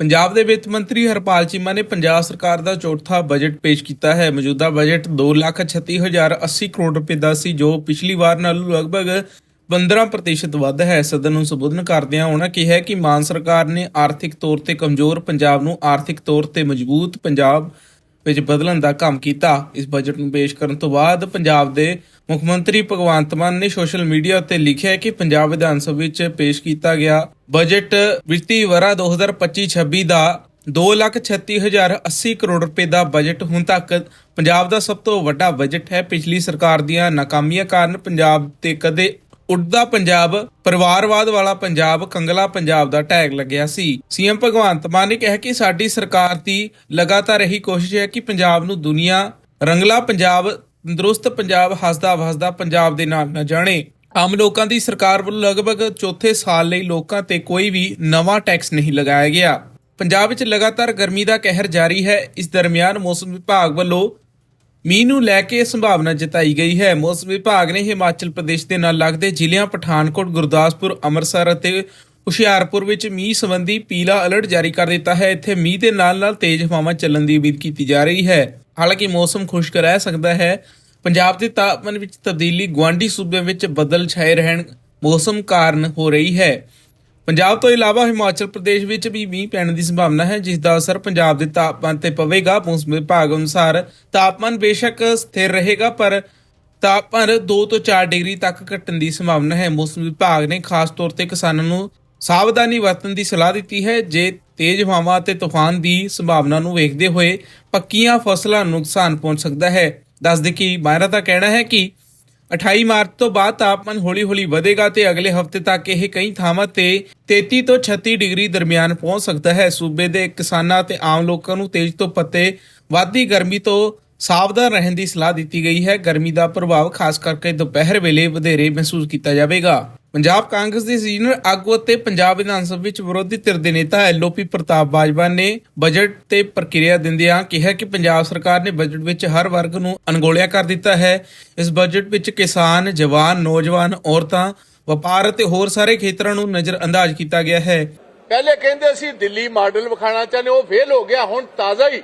ਪੰਜਾਬ ਦੇ ਵਿੱਤ ਮੰਤਰੀ ਹਰਪਾਲ ਚੀਮਾ ਨੇ ਪੰਜਾਬ ਸਰਕਾਰ ਦਾ ਚੌਥਾ ਬਜਟ ਪੇਸ਼ ਕੀਤਾ ਹੈ। ਮੌਜੂਦਾ ਬਜਟ 236080 ਕਰੋੜ ਰੁਪਏ ਦਾ ਸੀ, ਜੋ ਪਿਛਲੀ ਵਾਰ ਨਾਲੋਂ ਲਗਭਗ 15% ਵੱਧ ਹੈ। ਸਦਨ ਨੂੰ ਸੰਬੋਧਨ ਕਰਦਿਆਂ ਉਹਨਾਂ ਕਿਹਾ ਕਿ ਮਾਨ ਸਰਕਾਰ ਨੇ ਆਰਥਿਕ ਤੌਰ ਤੇ ਕਮਜ਼ੋਰ, ਪੰਜਾਬ ਨੂੰ ਆਰਥਿਕ ਤੌਰ ਤੇ ਮਜ਼ਬੂਤ, ਪੰਜਾਬ ਵਿੱਚ ਬਦਲਣ ਦਾ ਕੰਮ ਕੀਤਾ। ਇਸ ਬਜਟ ਨੂੰ ਪੇਸ਼ ਕਰਨ ਤੋਂ ਬਾਅਦ ਪੰਜਾਬ ਦੇ ਮੁੱਖ ਮੰਤਰੀ ਭਗਵੰਤ ਮਾਨ ਨੇ ਸੋਸ਼ਲ ਮੀਡੀਆ ਉੱਤੇ ਲਿਖਿਆ ਹੈ ਕਿ ਪੰਜਾਬ ਵਿਧਾਨ ਸਭਾ ਵਿੱਚ ਪੇਸ਼ ਕੀਤਾ ਗਿਆ ਬਜਟ ਵਿੱਤੀ ਵਰਾ 2025-26 ਦਾ 236080 ਕਰੋੜ ਰੁਪਏ ਦਾ ਬਜਟ ਹੁਣ ਤੱਕ ਪੰਜਾਬ ਦਾ ਸਭ ਤੋਂ ਵੱਡਾ ਬਜਟ ਹੈ। ਪਿਛਲੀ ਸਰਕਾਰ ਦੀਆਂ ਨਾਕਾਮੀਆਂ ਕਾਰਨ ਪੰਜਾਬ ਤੇ ਕਦੇ ਉੱਡਦਾ ਪੰਜਾਬ, ਪਰਿਵਾਰਵਾਦ ਵਾਲਾ ਪੰਜਾਬ, ਕੰਗਲਾ ਪੰਜਾਬ ਦਾ ਟੈਗ ਲੱਗਿਆ ਸੀ। ਸੀਐਮ ਭਗਵੰਤ ਮਾਨ ਨੇ ਕਿਹਾ ਕਿ ਸਾਡੀ ਸਰਕਾਰ ਦੀ ਲਗਾਤਾਰ ਇਹੀ ਕੋਸ਼ਿਸ਼ ਹੈ ਕਿ ਪੰਜਾਬ ਨੂੰ ਦੁਨੀਆ, ਰੰਗਲਾ ਪੰਜਾਬ, ਤੰਦਰੁਸਤ ਪੰਜਾਬ, ਹੱਸਦਾ ਵਸਦਾ ਪੰਜਾਬ ਦੇ ਨਾਮ ਨਾ ਜਾਣੇ। ਆਮ ਲੋਕਾਂ ਦੀ ਸਰਕਾਰ ਵੱਲੋਂ ਲਗਭਗ ਚੌਥੇ ਸਾਲ ਲਈ ਲੋਕਾਂ ਤੇ ਕੋਈ ਵੀ ਨਵਾਂ ਟੈਕਸ ਨਹੀਂ ਲਗਾਇਆ ਗਿਆ। ਪੰਜਾਬ ਵਿੱਚ ਲਗਾਤਾਰ ਗਰਮੀ ਦਾ ਕਹਿਰ ਜਾਰੀ ਹੈ। ਇਸ ਦਰਮਿਆਨ ਮੌਸਮ ਵਿਭਾਗ ਵੱਲੋਂ ਮੀਂਹ ਨੂੰ ਲੈ ਕੇ ਸੰਭਾਵਨਾ ਜਤਾਈ ਗਈ ਹੈ। ਮੌਸਮ ਵਿਭਾਗ ਨੇ ਹਿਮਾਚਲ ਪ੍ਰਦੇਸ਼ ਦੇ ਨਾਲ ਲੱਗਦੇ ਜ਼ਿਲ੍ਹਿਆਂ ਪਠਾਨਕੋਟ, ਗੁਰਦਾਸਪੁਰ, ਅੰਮ੍ਰਿਤਸਰ ਅਤੇ ਹੁਸ਼ਿਆਰਪੁਰ ਵਿੱਚ ਮੀਂਹ ਸੰਬੰਧੀ ਪੀਲਾ ਅਲਰਟ ਜਾਰੀ ਕਰ ਦਿੱਤਾ ਹੈ। ਇੱਥੇ ਮੀਂਹ ਦੇ ਨਾਲ-ਨਾਲ ਤੇਜ਼ ਹਵਾਵਾਂ ਚੱਲਣ ਦੀ ਉਮੀਦ ਕੀਤੀ ਜਾ ਰਹੀ ਹੈ। ਹਾਲਾਂਕਿ ਮੌਸਮ ਖੁਸ਼ਕ ਰਹਿ ਸਕਦਾ ਹੈ। ਪੰਜਾਬ ਦੇ ਤਾਪਮਾਨ ਵਿੱਚ ਤਬਦੀਲੀ ਗੁਆਂਢੀ ਸੂਬਿਆਂ ਵਿੱਚ ਬੱਦਲ ਛਾਏ ਰਹਿਣ ਮੌਸਮ ਕਾਰਨ ਹੋ ਰਹੀ ਹੈ। ਪੰਜਾਬ ਤੋਂ ਇਲਾਵਾ ਹਿਮਾਚਲ ਪ੍ਰਦੇਸ਼ ਵਿੱਚ ਵੀ ਮੀਂਹ ਪੈਣ ਦੀ ਸੰਭਾਵਨਾ ਹੈ, ਜਿਸ ਦਾ ਅਸਰ ਪੰਜਾਬ ਦੇ ਤਾਪਮਾਨ ਤੇ ਪਵੇਗਾ। ਮੌਸਮ ਵਿਭਾਗ ਅਨੁਸਾਰ ਤਾਪਮਾਨ ਬੇਸ਼ੱਕ ਸਥਿਰ ਰਹੇਗਾ, ਪਰ ਤਾਪਮਾਨ 2 ਤੋਂ 4 ਡਿਗਰੀ ਤੱਕ ਘਟਣ ਦੀ ਸੰਭਾਵਨਾ ਹੈ। ਮੌਸਮ ਵਿਭਾਗ ਨੇ ਖਾਸ ਤੌਰ ਤੇ ਕਿਸਾਨਾਂ ਨੂੰ ਸਾਵਧਾਨੀ ਵਰਤਣ ਦੀ ਸਲਾਹ ਦਿੱਤੀ ਹੈ। ਜੇ ਤੇਜ਼ ਹਵਾਵਾਂ ਅਤੇ ਤੂਫਾਨ ਦੀ ਸੰਭਾਵਨਾ ਨੂੰ ਵੇਖਦੇ ਹੋਏ ਪੱਕੀਆਂ ਫਸਲਾਂ ਨੂੰ ਨੁਕਸਾਨ ਪਹੁੰਚ ਸਕਦਾ ਹੈ। ਦੱਸਦੇ ਕਿ ਮਾਹਿਰਾਂ ਦਾ ਕਹਿਣਾ ਹੈ ਕਿ 28 ਮਾਰਚ ਤੋਂ ਬਾਅਦ ਤਾਪਮਾਨ ਹੌਲੀ-ਹੌਲੀ ਵਧੇਗਾ ਤੇ ਅਗਲੇ ਹਫ਼ਤੇ ਤੱਕ ਇਹ ਕਈ ਥਾਵਾਂ ਤੇ 33 ਤੋਂ 36 ਡਿਗਰੀ ਦਰਮਿਆਨ ਪਹੁੰਚ ਸਕਦਾ ਹੈ। ਸੂਬੇ ਦੇ ਕਿਸਾਨਾਂ ਤੇ ਆਮ ਲੋਕਾਂ ਨੂੰ ਤੇਜ਼ ਤੋਂ ਪੱਤੇ, ਵਾਧੀ ਗਰਮੀ ਤੋਂ ਸਾਵਧਾਨ ਰਹਿਣ ਦੀ ਸਲਾਹ ਦਿੱਤੀ ਗਈ ਹੈ। ਗਰਮੀ ਦਾ ਪ੍ਰਭਾਵ ਖਾਸ ਕਰਕੇ ਦੁਪਹਿਰ ਵੇਲੇ ਵਧੇਰੇ ਮਹਿਸੂਸ ਕੀਤਾ ਜਾਵੇਗਾ। ਪੰਜਾਬ ਕਾਂਗਰਸ ਦੇ ਸੀਨੀਅਰ ਆਗੂ ਅਤੇ ਪੰਜਾਬ ਵਿਧਾਨ ਸਭਾ ਵਿੱਚ ਵਿਰੋਧੀ ਧਿਰ ਦੇ ਨੇਤਾ ਐਲਓਪੀ ਪ੍ਰਤਾਪ ਬਾਜਵਾ ਨੇ ਬਜਟ ਤੇ ਪ੍ਰਕਿਰਿਆ ਦਿੰਦਿਆਂ ਕਿਹਾ ਕਿ ਪੰਜਾਬ ਸਰਕਾਰ ਨੇ ਬਜਟ ਵਿੱਚ ਹਰ ਵਰਗ ਨੂੰ ਅਣਗੌਲਿਆ ਕਰ ਦਿੱਤਾ ਹੈ। ਇਸ ਬਜਟ ਵਿੱਚ ਕਿਸਾਨ, ਜਵਾਨ, ਨੌਜਵਾਨ, ਔਰਤਾਂ, ਵਪਾਰ ਅਤੇ ਹੋਰ ਸਾਰੇ ਖੇਤਰਾਂ ਨੂੰ ਨਜ਼ਰਅੰਦਾਜ਼ ਕੀਤਾ ਗਿਆ ਹੈ। ਪਹਿਲੇ ਕਹਿੰਦੇ ਸੀ, ਦਿੱਲੀ ਮਾਡਲ ਵਿਖਾਣਾ ਚਾਹੁੰਦੇ ਉਹ ਫੇਲ ਹੋ ਗਿਆ, ਹੁਣ ਤਾਜ਼ਾ ਹੀ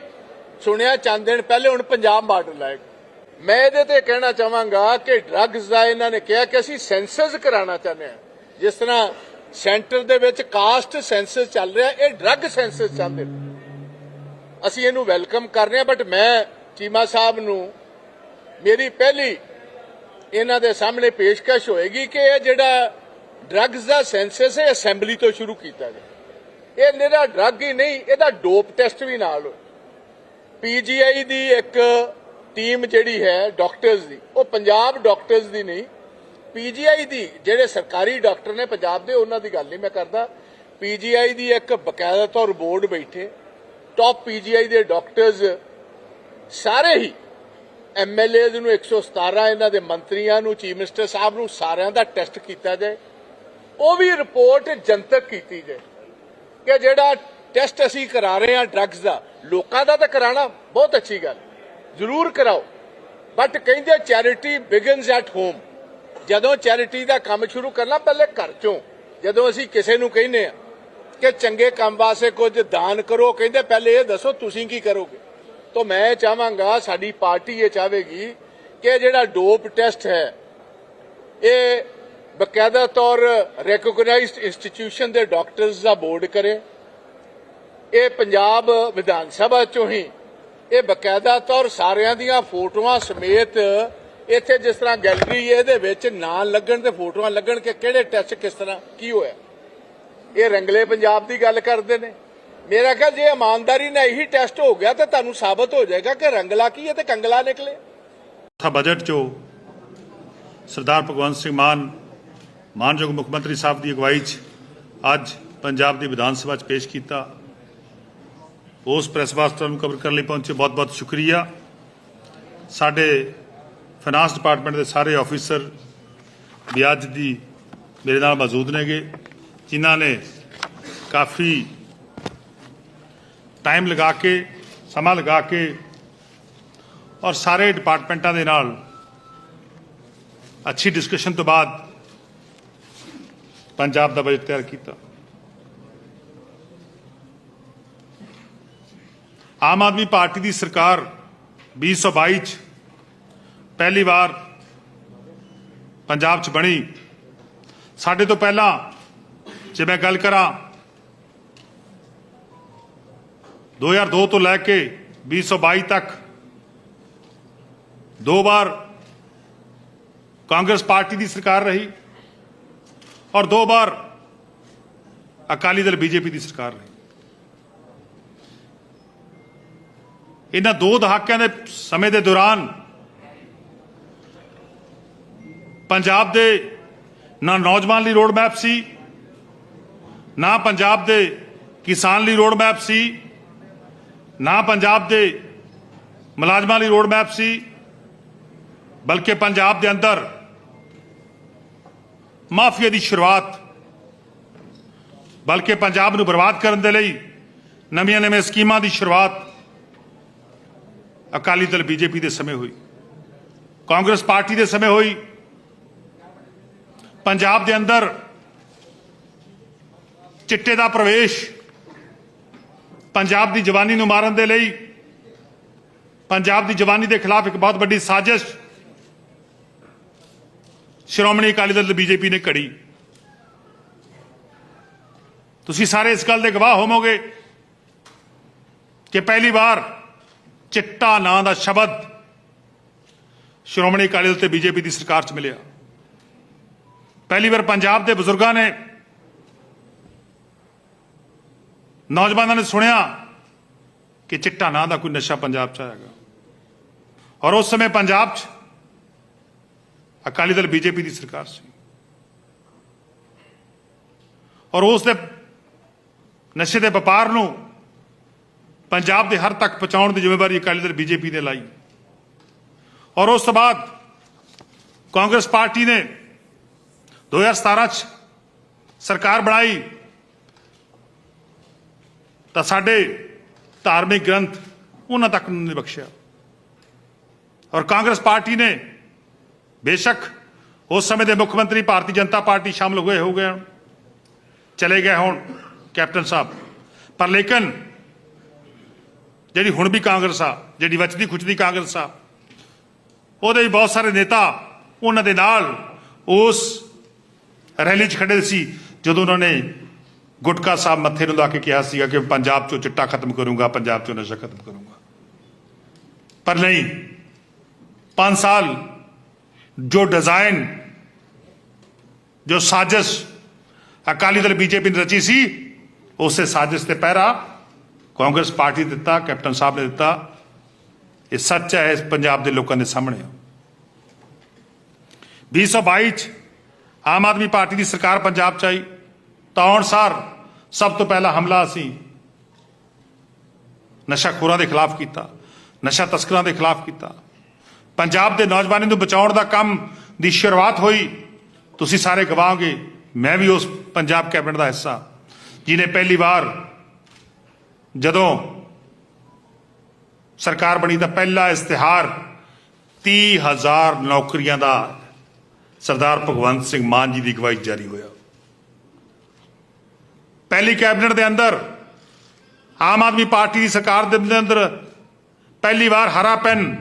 ਸੁਣਿਆ, ਚੰਦ ਦਿਨ ਪਹਿਲੇ ਹੁਣ ਪੰਜਾਬ ਮਾਡਲ ਆਏਗਾ। ਮੈਂ ਇਹਦੇ ਤੇ ਕਹਿਣਾ ਚਾਹਾਂਗਾ ਕਿ ਡਰੱਗਸ ਦਾ ਇਹਨਾਂ ਨੇ ਕਿਹਾ ਕਿ ਅਸੀਂ ਸੈਂਸਸ ਕਰਾਉਣਾ ਚਾਹੁੰਦੇ ਹਾਂ। ਜਿਸ ਤਰ੍ਹਾਂ ਸੈਂਟਰ ਦੇ ਵਿੱਚ ਕਾਸਟ ਸੈਂਸਸ ਚੱਲ ਰਿਹਾ, ਇਹ ਡਰੱਗ ਸੈਂਸਸ ਚੱਲ ਰਿਹਾ। ਅਸੀਂ ਇਹਨੂੰ ਵੈਲਕਮ ਕਰ ਰਹੇ ਹਾਂ ਬਟ ਮੈਂ ਚੀਮਾ ਸਾਹਿਬ ਨੂੰ ਮੇਰੀ ਪਹਿਲੀ ਇਹਨਾਂ ਦੇ ਸਾਹਮਣੇ ਪੇਸ਼ਕਸ਼ ਹੋਏਗੀ ਕਿ ਇਹ ਜਿਹੜਾ ਡਰੱਗਸ ਦਾ ਸੈਂਸਸ ਹੈ ਅਸੈਂਬਲੀ ਤੋਂ ਸ਼ੁਰੂ ਕੀਤਾ ਗਿਆ। ਇਹ ਨਿਹਰਾ ਡਰੱਗ ਹੀ ਨਹੀਂ, ਇਹਦਾ ਡੋਪ ਟੈਸਟ ਵੀ ਨਾਲ ਹੋਏ ਪੀਜੀਆਈ ਦੀ ਇੱਕ ਟੀਮ ਜਿਹੜੀ ਹੈ ਡਾਕਟਰਸ ਦੀ, ਉਹ ਪੰਜਾਬ ਡਾਕਟਰਸ ਦੀ ਨਹੀਂ ਪੀਜੀਆਈ ਦੀ, ਜਿਹੜੇ ਸਰਕਾਰੀ ਡਾਕਟਰ ਨੇ ਪੰਜਾਬ ਦੇ, ਉਹਨਾਂ ਦੀ ਗੱਲ ਨਹੀਂ ਮੈਂ ਕਰਦਾ। ਪੀਜੀਆਈ ਦੀ ਇੱਕ ਬਕਾਇਦਾ ਤੌਰ ਬੋਰਡ ਬੈਠੇ ਟੌਪ ਪੀਜੀਆਈ ਦੇ ਡਾਕਟਰਸ, ਸਾਰੇ ਹੀ ਐਮਐਲਏਜ਼ ਨੂੰ 117 ਇਹਨਾਂ ਦੇ ਮੰਤਰੀਆਂ ਨੂੰ, ਚੀਫ ਮਿਨਿਸਟਰ ਸਾਹਿਬ ਨੂੰ, ਸਾਰਿਆਂ ਦਾ ਟੈਸਟ ਕੀਤਾ ਜਾਏ। ਉਹ ਵੀ ਰਿਪੋਰਟ ਜਨਤਕ ਕੀਤੀ ਜਾਏ ਕਿ ਜਿਹੜਾ ਟੈਸਟ ਅਸੀਂ ਕਰਾ ਰਹੇ ਹਾਂ ਡਰੱਗਸ ਦਾ, ਲੋਕਾਂ ਦਾ ਤਾਂ ਕਰਾਣਾ ਬਹੁਤ ਅੱਛੀ ਗੱਲ। ਜ਼ਰੂਰ ਕਰਾਓ। ਬਟ ਕਹਿੰਦੇ ਚੈਰਿਟੀ ਬਿਗਨਸ ਐਟ ਹੋਮ ਜਦੋਂ ਚੈਰਿਟੀ ਦਾ ਕੰਮ ਸ਼ੁਰੂ ਕਰਨਾ, ਪਹਿਲੇ ਘਰ ਚੋਂ। ਜਦੋਂ ਅਸੀਂ ਕਿਸੇ ਨੂੰ ਕਹਿੰਦੇ ਆ ਕਿ ਚੰਗੇ ਕੰਮ ਵਾਸਤੇ ਕੁਝ ਦਾਨ ਕਰੋ, ਕਹਿੰਦੇ ਪਹਿਲੇ ਇਹ ਦੱਸੋ, ਤੁਸੀਂ ਕੀ ਕਰੋਗੇ? ਤਾਂ ਮੈਂ ਚਾਹਾਂਗਾ, ਸਾਡੀ ਪਾਰਟੀ ਇਹ ਚਾਹੇਗੀ ਕਿ ਜਿਹੜਾ ਡੋਪ ਟੈਸਟ ਹੈ, ਇਹ ਬਕਾਇਦਾ ਤੌਰ ਰੈਕੋਗਨਾਈਜ਼ਡ ਇੰਸਟੀਟਿਊਸ਼ਨ ਦੇ ਡਾਕਟਰਸ ਦਾ ਬੋਰਡ ਕਰੇ। ਇਹ ਪੰਜਾਬ ਵਿਧਾਨ ਸਭਾ ਚੋਂ ਹੀ ਇਹ ਬਕਾਇਦਾ ਤੌਰ ਸਾਰਿਆਂ ਦੀਆਂ ਫੋਟੋਆਂ ਸਮੇਤ ਇੱਥੇ ਜਿਸ ਤਰ੍ਹਾਂ ਗੈਲਰੀ ਹੈ ਇਹਦੇ ਵਿੱਚ ਨਾਂ ਲੱਗਣ ਤੇ ਫੋਟੋਆਂ ਲੱਗਣ ਕਿ ਕਿਹੜੇ ਟੈਸਟ ਕਿਸ ਤਰ੍ਹਾਂ ਕੀ ਹੋਇਆ? ਇਹ ਰੰਗਲੇ ਪੰਜਾਬ ਦੀ ਗੱਲ ਕਰਦੇ ਨੇ। ਮੇਰਾ ਖਿਆਲ ਜੇ ਇਮਾਨਦਾਰੀ ਨਾਲ ਇਹੀ ਟੈਸਟ ਹੋ ਗਿਆ ਤਾਂ ਤੁਹਾਨੂੰ ਸਾਬਤ ਹੋ ਜਾਏਗਾ ਕਿ ਰੰਗਲਾ ਕੀ ਹੈ ਤੇ ਕੰਗਲਾ ਨਿਕਲੇ। ਥਾ ਬਜਟ ਚੋ ਸਰਦਾਰ ਭਗਵੰਤ ਸਿੰਘ ਮਾਨ, ਮਾਨਯੋਗ ਮੁੱਖ ਮੰਤਰੀ ਸਾਹਿਬ ਦੀ ਅਗਵਾਈ 'ਚ ਅੱਜ ਪੰਜਾਬ ਦੀ ਵਿਧਾਨ ਸਭਾ 'ਚ ਪੇਸ਼ ਕੀਤਾ। ਉਸ ਪ੍ਰੈਸ ਵਾਸਤਾ ਨੂੰ ਕਵਰ ਕਰਨ ਲਈ ਪਹੁੰਚੇ, ਬਹੁਤ-ਬਹੁਤ ਸ਼ੁਕਰੀਆ। ਸਾਡੇ ਫਾਈਨਾਂਸ ਡਿਪਾਰਟਮੈਂਟ ਦੇ ਸਾਰੇ ਆਫੀਸਰ ਵੀ ਅੱਜ ਦੀ ਮੇਰੇ ਨਾਲ ਮੌਜੂਦ ਨੇਗੇ, ਜਿਨ੍ਹਾਂ ਨੇ ਕਾਫੀ ਟਾਈਮ ਲਗਾ ਕੇ, ਸਮਾਂ ਲਗਾ ਕੇ ਔਰ ਸਾਰੇ ਡਿਪਾਰਟਮੈਂਟਾਂ ਦੇ ਨਾਲ ਅੱਛੀ ਡਿਸਕਸ਼ਨ ਤੋਂ ਬਾਅਦ ਪੰਜਾਬ ਦਾ ਬਜਟ ਤਿਆਰ ਕੀਤਾ। ਆਮ ਆਦਮੀ ਪਾਰਟੀ ਦੀ ਸਰਕਾਰ 2022 ਚ ਪਹਿਲੀ ਵਾਰ ਪੰਜਾਬ ਚ ਬਣੀ। ਸਾਡੇ ਤੋਂ ਪਹਿਲਾਂ ਜੇ ਮੈਂ ਗੱਲ ਕਰਾਂ 2002 ਤੋਂ ਲੈ ਕੇ 2022 ਤੱਕ ਦੋ ਵਾਰ ਕਾਂਗਰਸ ਪਾਰਟੀ ਦੀ ਸਰਕਾਰ ਰਹੀ ਔਰ ਦੋ ਵਾਰ ਅਕਾਲੀ ਦਲ ਬੀਜੇਪੀ ਦੀ ਸਰਕਾਰ ਰਹੀ। ਇਹਨਾਂ ਦੋ ਦਹਾਕਿਆਂ ਦੇ ਸਮੇਂ ਦੇ ਦੌਰਾਨ ਪੰਜਾਬ ਦੇ ਨਾ ਨੌਜਵਾਨ ਲਈ ਰੋਡ ਮੈਪ ਸੀ, ਨਾ ਪੰਜਾਬ ਦੇ ਕਿਸਾਨ ਲਈ ਰੋਡ ਮੈਪ ਸੀ, ਨਾ ਪੰਜਾਬ ਦੇ ਮੁਲਾਜ਼ਮਾਂ ਲਈ ਰੋਡ ਮੈਪ ਸੀ, ਬਲਕਿ ਪੰਜਾਬ ਦੇ ਅੰਦਰ ਮਾਫੀਆ ਦੀ ਸ਼ੁਰੂਆਤ, ਬਲਕਿ ਪੰਜਾਬ ਨੂੰ ਬਰਬਾਦ ਕਰਨ ਦੇ ਲਈ ਨਵੀਆਂ ਨਵੀਆਂ ਸਕੀਮਾਂ ਦੀ ਸ਼ੁਰੂਆਤ ਅਕਾਲੀ ਦਲ ਬੀਜੇਪੀ ਦੇ ਸਮੇਂ ਹੋਈ, ਕਾਂਗਰਸ ਪਾਰਟੀ ਦੇ ਸਮੇਂ ਹੋਈ, ਪੰਜਾਬ ਦੇ ਅੰਦਰ ਚਿੱਟੇ ਦਾ ਪ੍ਰਵੇਸ਼, ਪੰਜਾਬ ਦੀ ਜਵਾਨੀ ਨੂੰ ਮਾਰਨ ਦੇ ਲਈ, ਪੰਜਾਬ ਦੀ ਜਵਾਨੀ ਦੇ ਖਿਲਾਫ ਇੱਕ ਬਹੁਤ ਵੱਡੀ ਸਾਜ਼ਿਸ਼ ਸ਼੍ਰੋਮਣੀ ਅਕਾਲੀ ਦਲ ਤੇ ਬੀਜੇਪੀ ਨੇ ਘੜੀ। ਤੁਸੀਂ ਸਾਰੇ ਇਸ ਗੱਲ ਦੇ ਗਵਾਹ ਹੋਵੋਗੇ ਕਿ ਪਹਿਲੀ ਵਾਰ ਚਿੱਟਾ ਨਾਂ ਦਾ ਸ਼ਬਦ ਸ਼੍ਰੋਮਣੀ ਅਕਾਲੀ ਦਲ ਤੇ ਬੀਜੇਪੀ ਦੀ ਸਰਕਾਰ 'ਚ ਮਿਲਿਆ। ਪਹਿਲੀ ਵਾਰ ਪੰਜਾਬ ਦੇ ਬਜ਼ੁਰਗਾਂ ਨੇ ਨੌਜਵਾਨਾਂ ਨੇ ਸੁਣਿਆ ਕਿ ਚਿੱਟਾ ਨਾਂ ਦਾ ਕੋਈ ਨਸ਼ਾ ਪੰਜਾਬ 'ਚ ਆਏਗਾ ਔਰ ਉਸ ਸਮੇਂ ਪੰਜਾਬ 'ਚ ਅਕਾਲੀ ਦਲ ਬੀਜੇਪੀ ਦੀ ਸਰਕਾਰ ਸੀ। ਔਰ ਉਸ ਦੇ ਨਸ਼ੇ ਦੇ ਵਪਾਰ ਨੂੰ ਪੰਜਾਬ ਦੇ ਹਰ ਤੱਕ ਪਹੁੰਚਾਉਣ ਦੀ ਜ਼ਿੰਮੇਵਾਰੀ ਅਕਾਲੀ ਦਲ ਬੀਜੇਪੀ ਨੇ ਲਾਈ। ਔਰ ਉਸ ਤੋਂ ਬਾਅਦ ਕਾਂਗਰਸ ਪਾਰਟੀ ਨੇ 2017 ਚ ਸਰਕਾਰ ਬਣਾਈ ਤਾਂ ਸਾਡੇ ਧਾਰਮਿਕ ਗ੍ਰੰਥ ਉਹਨਾਂ ਤੱਕ ਨਹੀਂ ਬਖਸ਼ਿਆ। ਔਰ ਕਾਂਗਰਸ ਪਾਰਟੀ ਨੇ ਬੇਸ਼ੱਕ ਉਸ ਸਮੇਂ ਦੇ ਮੁੱਖ ਮੰਤਰੀ ਭਾਰਤੀ ਜਨਤਾ ਪਾਰਟੀ ਸ਼ਾਮਲ ਹੋਏ ਹੋ ਗਏ ਹਨ, ਚਲੇ ਗਏ ਹੁਣ ਕੈਪਟਨ ਸਾਹਿਬ। ਪਰ ਲੇਕਿਨ ਜਿਹੜੀ ਹੁਣ ਵੀ ਕਾਂਗਰਸ ਆ, ਜਿਹੜੀ ਵਚਦੀ ਖੁਚਦੀ ਕਾਂਗਰਸ ਆ, ਉਹਦੇ ਵੀ ਬਹੁਤ ਸਾਰੇ ਨੇਤਾ ਉਹਨਾਂ ਦੇ ਨਾਲ ਉਸ ਰੈਲੀ 'ਚ ਖੜੇ ਸੀ, ਜਦੋਂ ਉਹਨਾਂ ਨੇ ਗੁਟਕਾ ਸਾਹਿਬ ਮੱਥੇ ਨੂੰ ਲਾ ਕੇ ਕਿਹਾ ਸੀਗਾ ਕਿ ਪੰਜਾਬ 'ਚੋਂ ਚਿੱਟਾ ਖਤਮ ਕਰੂੰਗਾ, ਪੰਜਾਬ 'ਚੋਂ ਨਸ਼ਾ ਖਤਮ ਕਰੂੰਗਾ। ਪਰ ਨਹੀਂ 5 ਸਾਲ ਜੋ ਡਿਜ਼ਾਈਨ ਜੋ ਸਾਜ਼ਿਸ਼ ਅਕਾਲੀ ਦਲ ਬੀਜੇਪੀ ਨੇ ਰਚੀ ਸੀ, ਉਸੇ ਸਾਜ਼ਿਸ਼ ਤੇ ਪਹਿਰਾ ਕਾਂਗਰਸ ਪਾਰਟੀ ਦਿੱਤਾ, ਕੈਪਟਨ ਸਾਹਿਬ ਨੇ ਦਿੱਤਾ। ਇਹ ਸੱਚ ਹੈ, ਇਸ ਪੰਜਾਬ ਦੇ ਲੋਕਾਂ ਦੇ ਸਾਹਮਣੇ 2022 ਚ ਆਮ ਆਦਮੀ ਪਾਰਟੀ ਦੀ ਸਰਕਾਰ ਪੰਜਾਬ ਚ ਆਈ। ਤਾਂ ਆਉਣ ਸਾਰ ਸਭ ਤੋਂ ਪਹਿਲਾ ਹਮਲਾ ਅਸੀਂ ਨਸ਼ਾਖੋਰਾਂ ਦੇ ਖਿਲਾਫ ਕੀਤਾ, ਨਸ਼ਾ ਤਸਕਰਾਂ ਦੇ ਖਿਲਾਫ ਕੀਤਾ। ਪੰਜਾਬ ਦੇ ਨੌਜਵਾਨਾਂ ਨੂੰ ਬਚਾਉਣ ਦਾ ਕੰਮ ਦੀ ਸ਼ੁਰੂਆਤ ਹੋਈ। ਤੁਸੀਂ ਸਾਰੇ ਗਵਾਓਗੇ, ਮੈਂ ਵੀ ਉਸ ਪੰਜਾਬ ਕੈਬਨਿਟ ਦਾ ਹਿੱਸਾ ਜਿਨੇ ਪਹਿਲੀ ਵਾਰ ਜਦੋਂ ਸਰਕਾਰ ਬਣੀ ਤਾਂ ਪਹਿਲਾ ਇਸ਼ਤਿਹਾਰ 30000 ਨੌਕਰੀਆਂ ਦਾ ਸਰਦਾਰ ਭਗਵੰਤ ਸਿੰਘ ਮਾਨ ਜੀ ਦੀ ਅਗਵਾਈ ਜਾਰੀ ਹੋਇਆ। ਪਹਿਲੀ ਕੈਬਨਿਟ ਦੇ ਅੰਦਰ, ਆਮ ਆਦਮੀ ਪਾਰਟੀ ਦੀ ਸਰਕਾਰ ਦੇ ਅੰਦਰ ਪਹਿਲੀ ਵਾਰ ਹਰਾ ਪੈਨ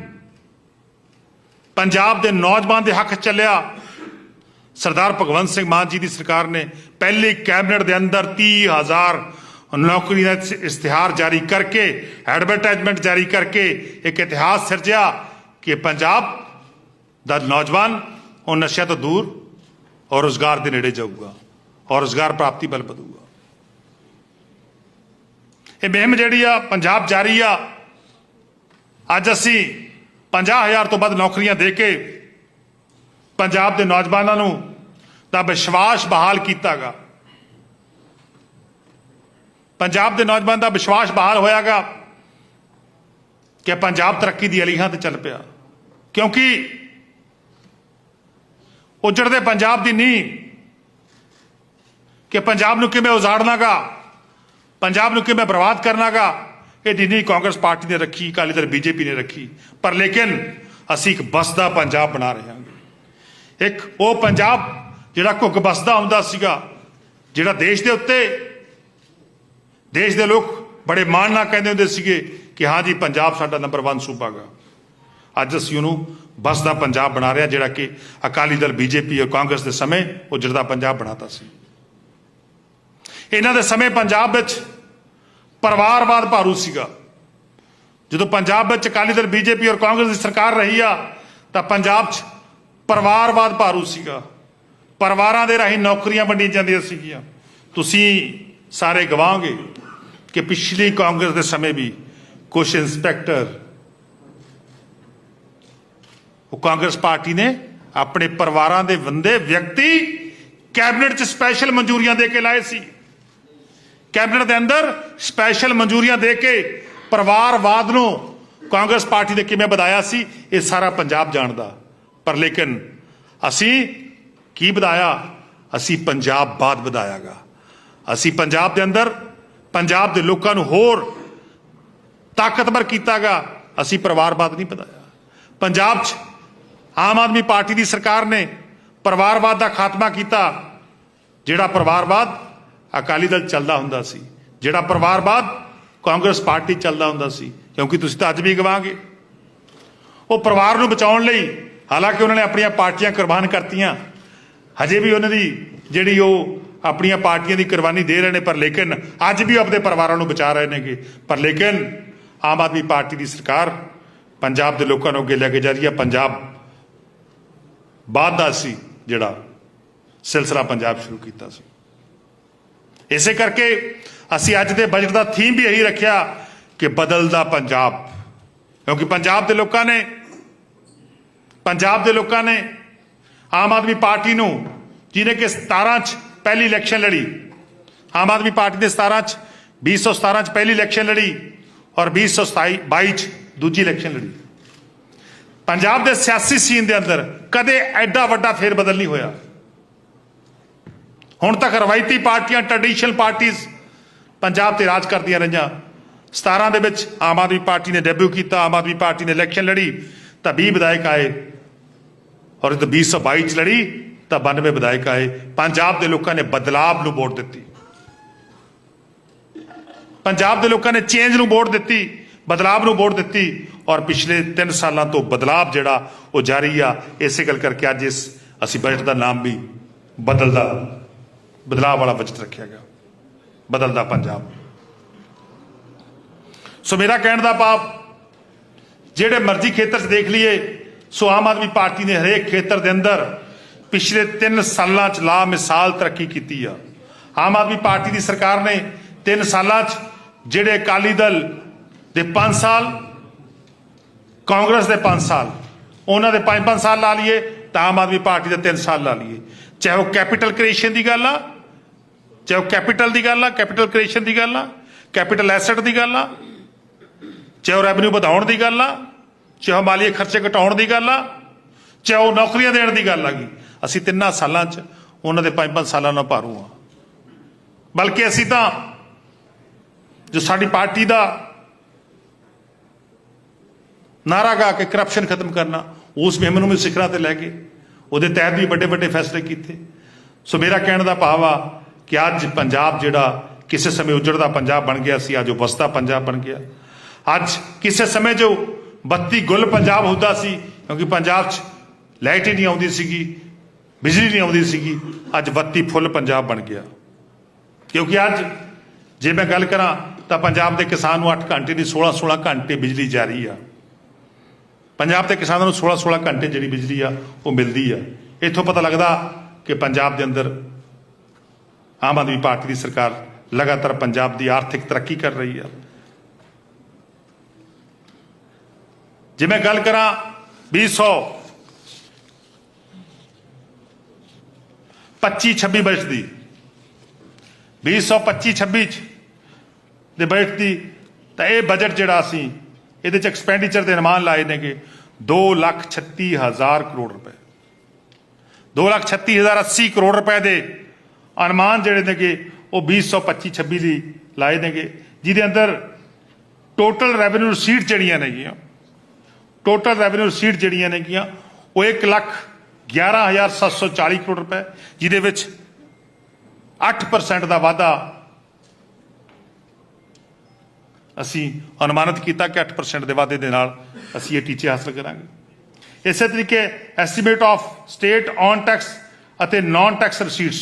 ਪੰਜਾਬ ਦੇ ਨੌਜਵਾਨ ਦੇ ਹੱਕ 'ਚ ਚੱਲਿਆ। ਸਰਦਾਰ ਭਗਵੰਤ ਸਿੰਘ ਮਾਨ ਜੀ ਦੀ ਸਰਕਾਰ ਨੇ ਪਹਿਲੀ ਕੈਬਨਿਟ ਦੇ ਅੰਦਰ 30000 ਨੌਕਰੀ ਦਾ ਇਸ਼ਤਿਹਾਰ ਜਾਰੀ ਕਰਕੇ ਐਡਵਰਟਾਈਜ਼ਮੈਂਟ ਜਾਰੀ ਕਰਕੇ ਇੱਕ ਇਤਿਹਾਸ ਸਿਰਜਿਆ ਕਿ ਪੰਜਾਬ ਦਾ ਨੌਜਵਾਨ ਉਹ ਨਸ਼ਿਆਂ ਤੋਂ ਦੂਰ ਔਰ ਰੋਜ਼ਗਾਰ ਦੇ ਨੇੜੇ ਜਾਊਗਾ ਔਰ ਰੋਜ਼ਗਾਰ ਪ੍ਰਾਪਤੀ ਬਲ ਵਧੂਗਾ ਇਹ ਮੁਹਿੰਮ ਜਿਹੜੀ ਆ ਪੰਜਾਬ ਜਾਰੀ ਆ ਅੱਜ ਅਸੀਂ 50000 ਤੋਂ ਵੱਧ ਨੌਕਰੀਆਂ ਦੇ ਕੇ ਪੰਜਾਬ ਦੇ ਨੌਜਵਾਨਾਂ ਨੂੰ ਦਾ ਵਿਸ਼ਵਾਸ ਬਹਾਲ ਕੀਤਾਗਾ ਪੰਜਾਬ ਦੇ ਨੌਜਵਾਨ ਦਾ ਵਿਸ਼ਵਾਸ ਬਹਾਲ ਹੋਇਆਗਾ ਕਿ ਪੰਜਾਬ ਤਰੱਕੀ ਦੀ ਅਲੀਹਾਂ ਤੇ ਚੱਲ ਪਿਆ। ਕਿਉਂਕਿ ਉਜੜਦੇ ਪੰਜਾਬ ਦੀ ਨੀਂਹ ਕਿ ਪੰਜਾਬ ਨੂੰ ਕਿਵੇਂ ਉਜਾੜਨਾਗਾ, ਪੰਜਾਬ ਨੂੰ ਕਿਵੇਂ ਬਰਬਾਦ ਕਰਨਾਗਾ, ਇਹਦੀ ਨੀਂਹ ਕਾਂਗਰਸ ਪਾਰਟੀ ਨੇ ਰੱਖੀ, ਅਕਾਲੀ ਦਲ ਬੀਜੇਪੀ ਨੇ ਰੱਖੀ। ਪਰ ਲੇਕਿਨ ਅਸੀਂ ਇੱਕ ਬਸਦਾ ਪੰਜਾਬ ਬਣਾ ਰਹੇ ਹਾਂ। ਇੱਕ ਉਹ ਪੰਜਾਬ ਜਿਹੜਾ ਘੁੱਗ ਬਸਦਾ ਹੁੰਦਾ ਸੀਗਾ, ਜਿਹੜਾ ਦੇਸ਼ ਦੇ ਉੱਤੇ ਦੇਸ਼ ਦੇ ਲੋਕ ਬੜੇ ਮਾਣ ਨਾਲ ਕਹਿੰਦੇ ਹੁੰਦੇ ਸੀਗੇ ਕਿ ਹਾਂ ਜੀ, ਪੰਜਾਬ ਸਾਡਾ ਨੰਬਰ 1 ਸੂਬਾ ਗਾ। ਅੱਜ ਅਸੀਂ ਉਹਨੂੰ ਬਸ ਦਾ ਪੰਜਾਬ ਬਣਾ ਰਿਹਾ ਜਿਹੜਾ ਕਿ ਅਕਾਲੀ ਦਲ, ਬੀਜੇਪੀ ਔਰ ਕਾਂਗਰਸ ਦੇ ਸਮੇਂ ਉਹ ਜਰਦਾ ਪੰਜਾਬ ਬਣਾਤਾ ਸੀ। ਇਹਨਾਂ ਦੇ ਸਮੇਂ ਪੰਜਾਬ ਵਿੱਚ ਪਰਿਵਾਰਵਾਦ ਭਾਰੂ ਸੀਗਾ। ਜਦੋਂ ਪੰਜਾਬ ਵਿੱਚ ਅਕਾਲੀ ਦਲ, ਬੀਜੇਪੀ ਔਰ ਕਾਂਗਰਸ ਦੀ ਸਰਕਾਰ ਰਹੀ ਆ, ਤਾਂ ਪੰਜਾਬ 'ਚ ਪਰਿਵਾਰਵਾਦ ਭਾਰੂ ਸੀਗਾ। ਪਰਿਵਾਰਾਂ ਦੇ ਰਾਹੀਂ ਨੌਕਰੀਆਂ ਵੰਡੀਆਂ ਜਾਂਦੀਆਂ ਸੀਗੀਆਂ। ਤੁਸੀਂ ਸਾਰੇ ਗਵਾਓਗੇ। ਕਿ ਪਿਛਲੀ ਕਾਂਗਰਸ ਦੇ ਸਮੇਂ ਵੀ ਕੁਝ ਇੰਸਪੈਕਟਰ, ਉਹ ਕਾਂਗਰਸ ਪਾਰਟੀ ਨੇ ਆਪਣੇ ਪਰਿਵਾਰਾਂ ਦੇ ਬੰਦੇ ਵਿਅਕਤੀ ਕੈਬਨਿਟ 'ਚ ਸਪੈਸ਼ਲ ਮਨਜ਼ੂਰੀਆਂ ਦੇ ਕੇ ਲਾਏ ਸੀ। ਕੈਬਨਿਟ ਦੇ ਅੰਦਰ ਸਪੈਸ਼ਲ ਮਨਜ਼ੂਰੀਆਂ ਦੇ ਕੇ ਪਰਿਵਾਰਵਾਦ ਨੂੰ ਕਾਂਗਰਸ ਪਾਰਟੀ ਨੇ ਕਿਵੇਂ ਵਧਾਇਆ ਸੀ, ਇਹ ਸਾਰਾ ਪੰਜਾਬ ਜਾਣਦਾ। ਪਰ ਲੇਕਿਨ ਅਸੀਂ ਕੀ ਵਧਾਇਆ? ਅਸੀਂ ਪੰਜਾਬ ਬਾਦ ਵਧਾਇਆਗਾ। ਅਸੀਂ ਪੰਜਾਬ ਦੇ ਅੰਦਰ ਪੰਜਾਬ ਦੇ ਲੋਕਾਂ ਨੂੰ ਹੋਰ ਤਾਕਤਵਰ ਕੀਤਾਗਾ, ਅਸੀਂ ਪਰਿਵਾਰਵਾਦ ਨਹੀਂ ਵਧਾਇਆ। ਪੰਜਾਬ 'ਚ ਆਮ ਆਦਮੀ ਪਾਰਟੀ ਦੀ ਸਰਕਾਰ ਨੇ ਪਰਿਵਾਰਵਾਦ ਦਾ ਖਾਤਮਾ ਕੀਤਾ। ਜਿਹੜਾ ਪਰਿਵਾਰਵਾਦ ਅਕਾਲੀ ਦਲ ਚੱਲਦਾ ਹੁੰਦਾ ਸੀ, ਜਿਹੜਾ ਪਰਿਵਾਰਵਾਦ ਕਾਂਗਰਸ ਪਾਰਟੀ ਚੱਲਦਾ ਹੁੰਦਾ ਸੀ, ਕਿਉਂਕਿ ਤੁਸੀਂ ਤਾਂ ਅੱਜ ਵੀ ਗਵਾਂਗੇ। ਉਹ ਪਰਿਵਾਰ ਨੂੰ ਬਚਾਉਣ ਲਈ, ਹਾਲਾਂਕਿ ਉਹਨਾਂ ਨੇ ਆਪਣੀਆਂ ਪਾਰਟੀਆਂ ਕੁਰਬਾਨ ਕਰਤੀਆਂ, ਹਜੇ ਵੀ ਉਹਨਾਂ ਦੀ ਜਿਹੜੀ ਉਹ ਆਪਣੀਆਂ ਪਾਰਟੀਆਂ ਦੀ ਕੁਰਬਾਨੀ ਦੇ ਰਹੇ ਨੇ, ਪਰ ਲੇਕਿਨ ਅੱਜ ਵੀ ਆਪਣੇ ਪਰਿਵਾਰਾਂ ਨੂੰ ਬਚਾ ਰਹੇ ਨੇਗੇ। ਪਰ ਲੇਕਿਨ ਆਮ ਆਦਮੀ ਪਾਰਟੀ ਦੀ ਸਰਕਾਰ ਪੰਜਾਬ ਦੇ ਲੋਕਾਂ ਨੂੰ ਅੱਗੇ ਲੈ ਕੇ ਜਾ ਰਹੀ ਹੈ। ਪੰਜਾਬ ਬਾਅਦ ਦਾ ਸੀ ਜਿਹੜਾ ਸਿਲਸਿਲਾ ਪੰਜਾਬ ਸ਼ੁਰੂ ਕੀਤਾ ਸੀ। ਇਸੇ ਕਰਕੇ ਅਸੀਂ ਅੱਜ ਦੇ ਬਜਟ ਦਾ ਥੀਮ ਵੀ ਇਹੀ ਰੱਖਿਆ ਕਿ ਬਦਲਦਾ ਪੰਜਾਬ। ਕਿਉਂਕਿ ਪੰਜਾਬ ਦੇ ਲੋਕਾਂ ਨੇ, ਪੰਜਾਬ ਦੇ ਲੋਕਾਂ ਨੇ ਆਮ ਆਦਮੀ ਪਾਰਟੀ ਨੂੰ ਜਿਹਨੇ ਕਿ 17 ਚ ਪਹਿਲੀ ਇਲੈਕਸ਼ਨ ਲੜੀ। ਆਮ ਆਦਮੀ ਪਾਰਟੀ ਨੇ 17 ਚ 2017 ਚ ਪਹਿਲੀ ਇਲੈਕਸ਼ਨ ਲੜੀ ਔਰ 2027 22 ਚ ਦੂਜੀ ਇਲੈਕਸ਼ਨ ਲੜੀ। ਪੰਜਾਬ ਦੇ ਸਿਆਸੀ ਸੀਨ ਦੇ ਅੰਦਰ ਕਦੇ ਐਡਾ ਵੱਡਾ ਫੇਰ ਬਦਲ ਨਹੀਂ ਹੋਇਆ। ਹੁਣ ਤੱਕ ਰਵਾਇਤੀ ਪਾਰਟੀਆਂ ਟ੍ਰੈਡੀਸ਼ਨਲ ਪਾਰਟੀਆਂ ਪੰਜਾਬ ਤੇ ਰਾਜ ਕਰਦੀਆਂ ਰਹੀਆਂ। 17 ਦੇ ਵਿੱਚ ਆਮ ਆਦਮੀ ਪਾਰਟੀ ਨੇ ਡੈਬਿਊ ਕੀਤਾ, ਆਮ ਆਦਮੀ ਪਾਰਟੀ ਨੇ ਇਲੈਕਸ਼ਨ ਲੜੀ, ਤਾਂ 20 ਵਿਧਾਇਕ ਆਏ ਔਰ ਜਦੋਂ 2022 ਚ ਲੜੀ। ਤਾਂ 92 ਵਿਧਾਇਕ ਆਏ। ਪੰਜਾਬ ਦੇ ਲੋਕਾਂ ਨੇ ਬਦਲਾਵ ਨੂੰ ਵੋਟ ਦਿੱਤੀ। ਪੰਜਾਬ ਦੇ ਲੋਕਾਂ ਨੇ ਚੇਂਜ ਨੂੰ ਵੋਟ ਦਿੱਤੀ, ਬਦਲਾਵ ਨੂੰ ਵੋਟ ਦਿੱਤੀ ਔਰ ਪਿਛਲੇ 3 ਸਾਲਾਂ ਤੋਂ ਬਦਲਾਵ ਜਿਹੜਾ ਉਹ ਜਾਰੀ ਆ। ਇਸੇ ਗੱਲ ਕਰਕੇ ਅੱਜ ਇਸ ਅਸੀਂ ਬਜਟ ਦਾ ਨਾਮ ਵੀ ਬਦਲਦਾ, ਬਦਲਾਵ ਵਾਲਾ ਬਜਟ ਰੱਖਿਆ ਗਿਆ। ਬਦਲਦਾ ਪੰਜਾਬ। ਸੋ ਮੇਰਾ ਕਹਿਣ ਦਾ ਪਾਪ ਜਿਹੜੇ ਮਰਜ਼ੀ ਖੇਤਰ 'ਚ ਦੇਖ ਲਈਏ, ਸੋ ਆਮ ਆਦਮੀ ਪਾਰਟੀ ਨੇ ਹਰੇਕ ਖੇਤਰ ਦੇ ਅੰਦਰ ਪਿਛਲੇ 3 ਸਾਲਾਂ 'ਚ ਲਾ ਮਿਸਾਲ ਤਰੱਕੀ ਕੀਤੀ ਆ। ਆਮ ਆਦਮੀ ਪਾਰਟੀ ਦੀ ਸਰਕਾਰ ਨੇ 3 ਸਾਲਾਂ 'ਚ ਜਿਹੜੇ ਅਕਾਲੀ ਦਲ ਦੇ 5 ਸਾਲ, ਕਾਂਗਰਸ ਦੇ 5 ਸਾਲ, ਉਹਨਾਂ ਦੇ 5-5 ਸਾਲ ਲਾ ਲਈਏ, ਤਾਂ ਆਮ ਆਦਮੀ ਪਾਰਟੀ ਦੇ 3 ਸਾਲ ਲਾ ਲਈਏ। ਚਾਹੇ ਉਹ ਕੈਪੀਟਲ ਕ੍ਰੀਏਸ਼ਨ ਦੀ ਗੱਲ ਆ, ਚਾਹੇ ਉਹ ਕੈਪੀਟਲ ਦੀ ਗੱਲ ਆ ਕੈਪੀਟਲ ਕ੍ਰੀਏਸ਼ਨ ਦੀ ਗੱਲ ਆ ਕੈਪੀਟਲ ਐਸੈਟ ਦੀ ਗੱਲ ਆ, ਚਾਹੇ ਉਹ ਰੈਵਨਿਊ ਵਧਾਉਣ ਦੀ ਗੱਲ ਆ, ਚਾਹੇ ਉਹ ਮਾਲੀਏ ਖਰਚੇ ਘਟਾਉਣ ਦੀ ਗੱਲ ਆ, ਚਾਹੇ ਉਹ ਨੌਕਰੀਆਂ ਦੇਣ ਦੀ ਗੱਲ ਆ ਗਈ ਅਸੀਂ ਤਿੰਨਾਂ ਸਾਲਾਂ 'ਚ ਉਹਨਾਂ ਦੇ ਪੰਜ ਪੰਜ ਸਾਲਾਂ ਨਾਲ ਭਾਰੂ ਆ ਬਲਕਿ ਅਸੀਂ ਤਾਂ ਜੋ ਸਾਡੀ ਪਾਰਟੀ ਦਾ ਨਾਰਾ ਗਾ ਕੇ ਕਰਪਸ਼ਨ ਖਤਮ ਕਰਨਾ, ਉਸ ਮੁਹਿੰਮ ਨੂੰ ਵੀ ਸਿਖਰਾਂ ਤੇ ਲੈ ਗਏ ਉਹਦੇ ਤਹਿਤ ਵੀ ਵੱਡੇ ਵੱਡੇ ਫੈਸਲੇ ਕੀਤੇ। ਸੋ ਮੇਰਾ ਕਹਿਣ ਦਾ ਭਾਵ ਆ ਕਿ ਅੱਜ ਪੰਜਾਬ ਜਿਹੜਾ ਕਿਸੇ ਸਮੇਂ ਉਜੜਦਾ ਪੰਜਾਬ ਬਣ ਗਿਆ ਸੀ, ਅੱਜ ਉਹ ਵਸਦਾ ਪੰਜਾਬ ਬਣ ਗਿਆ। ਅੱਜ ਕਿਸੇ ਸਮੇਂ ਜੋ ਬੱਤੀ ਗੁੱਲ ਪੰਜਾਬ ਹੁੰਦਾ ਸੀ, ਕਿਉਂਕਿ ਪੰਜਾਬ 'ਚ ਲਾਈਟ ਹੀ ਨਹੀਂ ਆਉਂਦੀ ਸੀਗੀ ਬਿਜਲੀ ਨਹੀਂ ਆਉਂਦੀ ਸੀਗੀ। ਅੱਜ ਬੱਤੀ ਫੁੱਲ ਪੰਜਾਬ ਬਣ ਗਿਆ। ਕਿਉਂਕਿ ਅੱਜ ਜੇ ਮੈਂ ਗੱਲ ਕਰਾਂ ਤਾਂ ਪੰਜਾਬ ਦੇ ਕਿਸਾਨ ਨੂੰ 8 ਘੰਟੇ ਦੀ 16 16 ਘੰਟੇ ਬਿਜਲੀ ਜਾਰੀ ਆ। ਪੰਜਾਬ ਦੇ ਕਿਸਾਨਾਂ ਨੂੰ 16 16 ਘੰਟੇ ਜਿਹੜੀ ਬਿਜਲੀ ਆ, ਉਹ ਮਿਲਦੀ ਆ। ਇੱਥੋਂ ਪਤਾ ਲੱਗਦਾ ਕਿ ਪੰਜਾਬ ਦੇ ਅੰਦਰ ਆਮ ਆਦਮੀ ਪਾਰਟੀ ਦੀ ਸਰਕਾਰ ਲਗਾਤਾਰ ਪੰਜਾਬ ਦੀ ਆਰਥਿਕ ਤਰੱਕੀ ਕਰ ਰਹੀ ਆ। ਜੇ ਮੈਂ ਗੱਲ ਕਰਾਂ 200 25 26 ਬਜਟ ਦੀ 225 26 ਚ ਦੇ ਬਜਟ ਦੀ। ਤਾਂ ਇਹ ਬਜਟ ਜਿਹੜਾ ਅਸੀਂ ਇਹਦੇ ਚ ਐਕਸਪੈਂਡੀਚਰ ਦੇ ਅਨੁਮਾਨ ਲਾਏ ਨੇਗੇ 2 ਲੱਖ 36 ਹਜ਼ਾਰ ਕਰੋੜ ਰੁਪਏ। 2 ਲੱਖ 36 ਹਜ਼ਾਰ 80 ਕਰੋੜ ਰੁਪਏ ਦੇ ਅਨੁਮਾਨ ਜਿਹੜੇ ਨੇਗੇ ਉਹ 225 26 ਦੀ ਲਾਏ ਨੇਗੇ, ਜਿਹਦੇ ਅੰਦਰ ਟੋਟਲ ਰੈਵਨਿਊ ਰਸੀਟ ਜਿਹੜੀਆਂ ਨੇਗੀਆਂ ਟੋਟਲ ਰੈਵਨਿਊ ਰਸੀਟ ਜਿਹੜੀਆਂ ਨੇਗੀਆਂ, ਉਹ 1 ਲੱਖ 11740 ਕਰੋੜ ਰੁਪਏ, ਜਿਹਦੇ ਵਿੱਚ 8% ਦਾ ਵਾਧਾ ਅਸੀਂ ਅਨੁਮਾਨਿਤ ਕੀਤਾ ਕਿ 8% ਦੇ ਵਾਧੇ ਦੇ ਨਾਲ ਅਸੀਂ ਇਹ ਟੀਚੇ ਹਾਸਲ ਕਰਾਂਗੇ। ਇਸੇ ਤਰੀਕੇ estimate of state own tax ਅਤੇ non tax receipts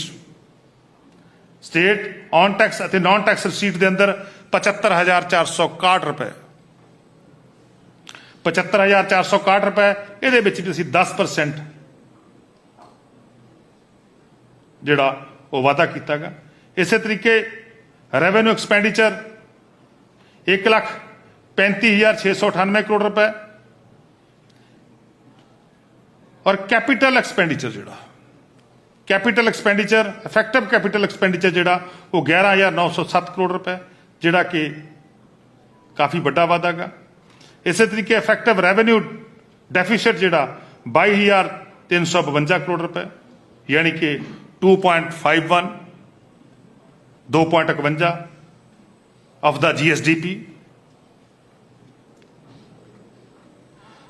state own tax ਅਤੇ ਨਾਨ ਟੈਕਸ ਰਸੀਟ ਦੇ ਅੰਦਰ 75461 ਰੁਪਏ। 75461 ਰੁਪਏ, ਇਹਦੇ ਵਿੱਚ ਵੀ ਅਸੀਂ 10% ਜਿਹੜਾ ਉਹ ਵਾਅਦਾ ਕੀਤਾਗਾ। ਇਸੇ ਤਰੀਕੇ ਰੈਵਨਿਊ ਐਕਸਪੈਂਡੀਚਰ 1 ਲੱਖ 35698 ਕਰੋੜ ਰੁਪਏ ਔਰ ਕੈਪੀਟਲ ਐਕਸਪੈਂਡੀਚਰ ਜਿਹੜਾ capital expenditure effective capital expenditure ਜਿਹੜਾ ਉਹ 11907 ਕਰੋੜ ਰੁਪਏ, ਜਿਹੜਾ ਕਿ ਕਾਫੀ ਵੱਡਾ ਵਾਧਾ ਗਾ ਇਸੇ ਤਰੀਕੇ ਇਫੈਕਟਿਵ ਰੈਵਨਿਊ ਡੈਫੀਸਿਟ ਜਿਹੜਾ 22352 ਕਰੋੜ ਰੁਪਏ, ਯਾਨੀ ਕਿ 2.51 2.51 of the GSDP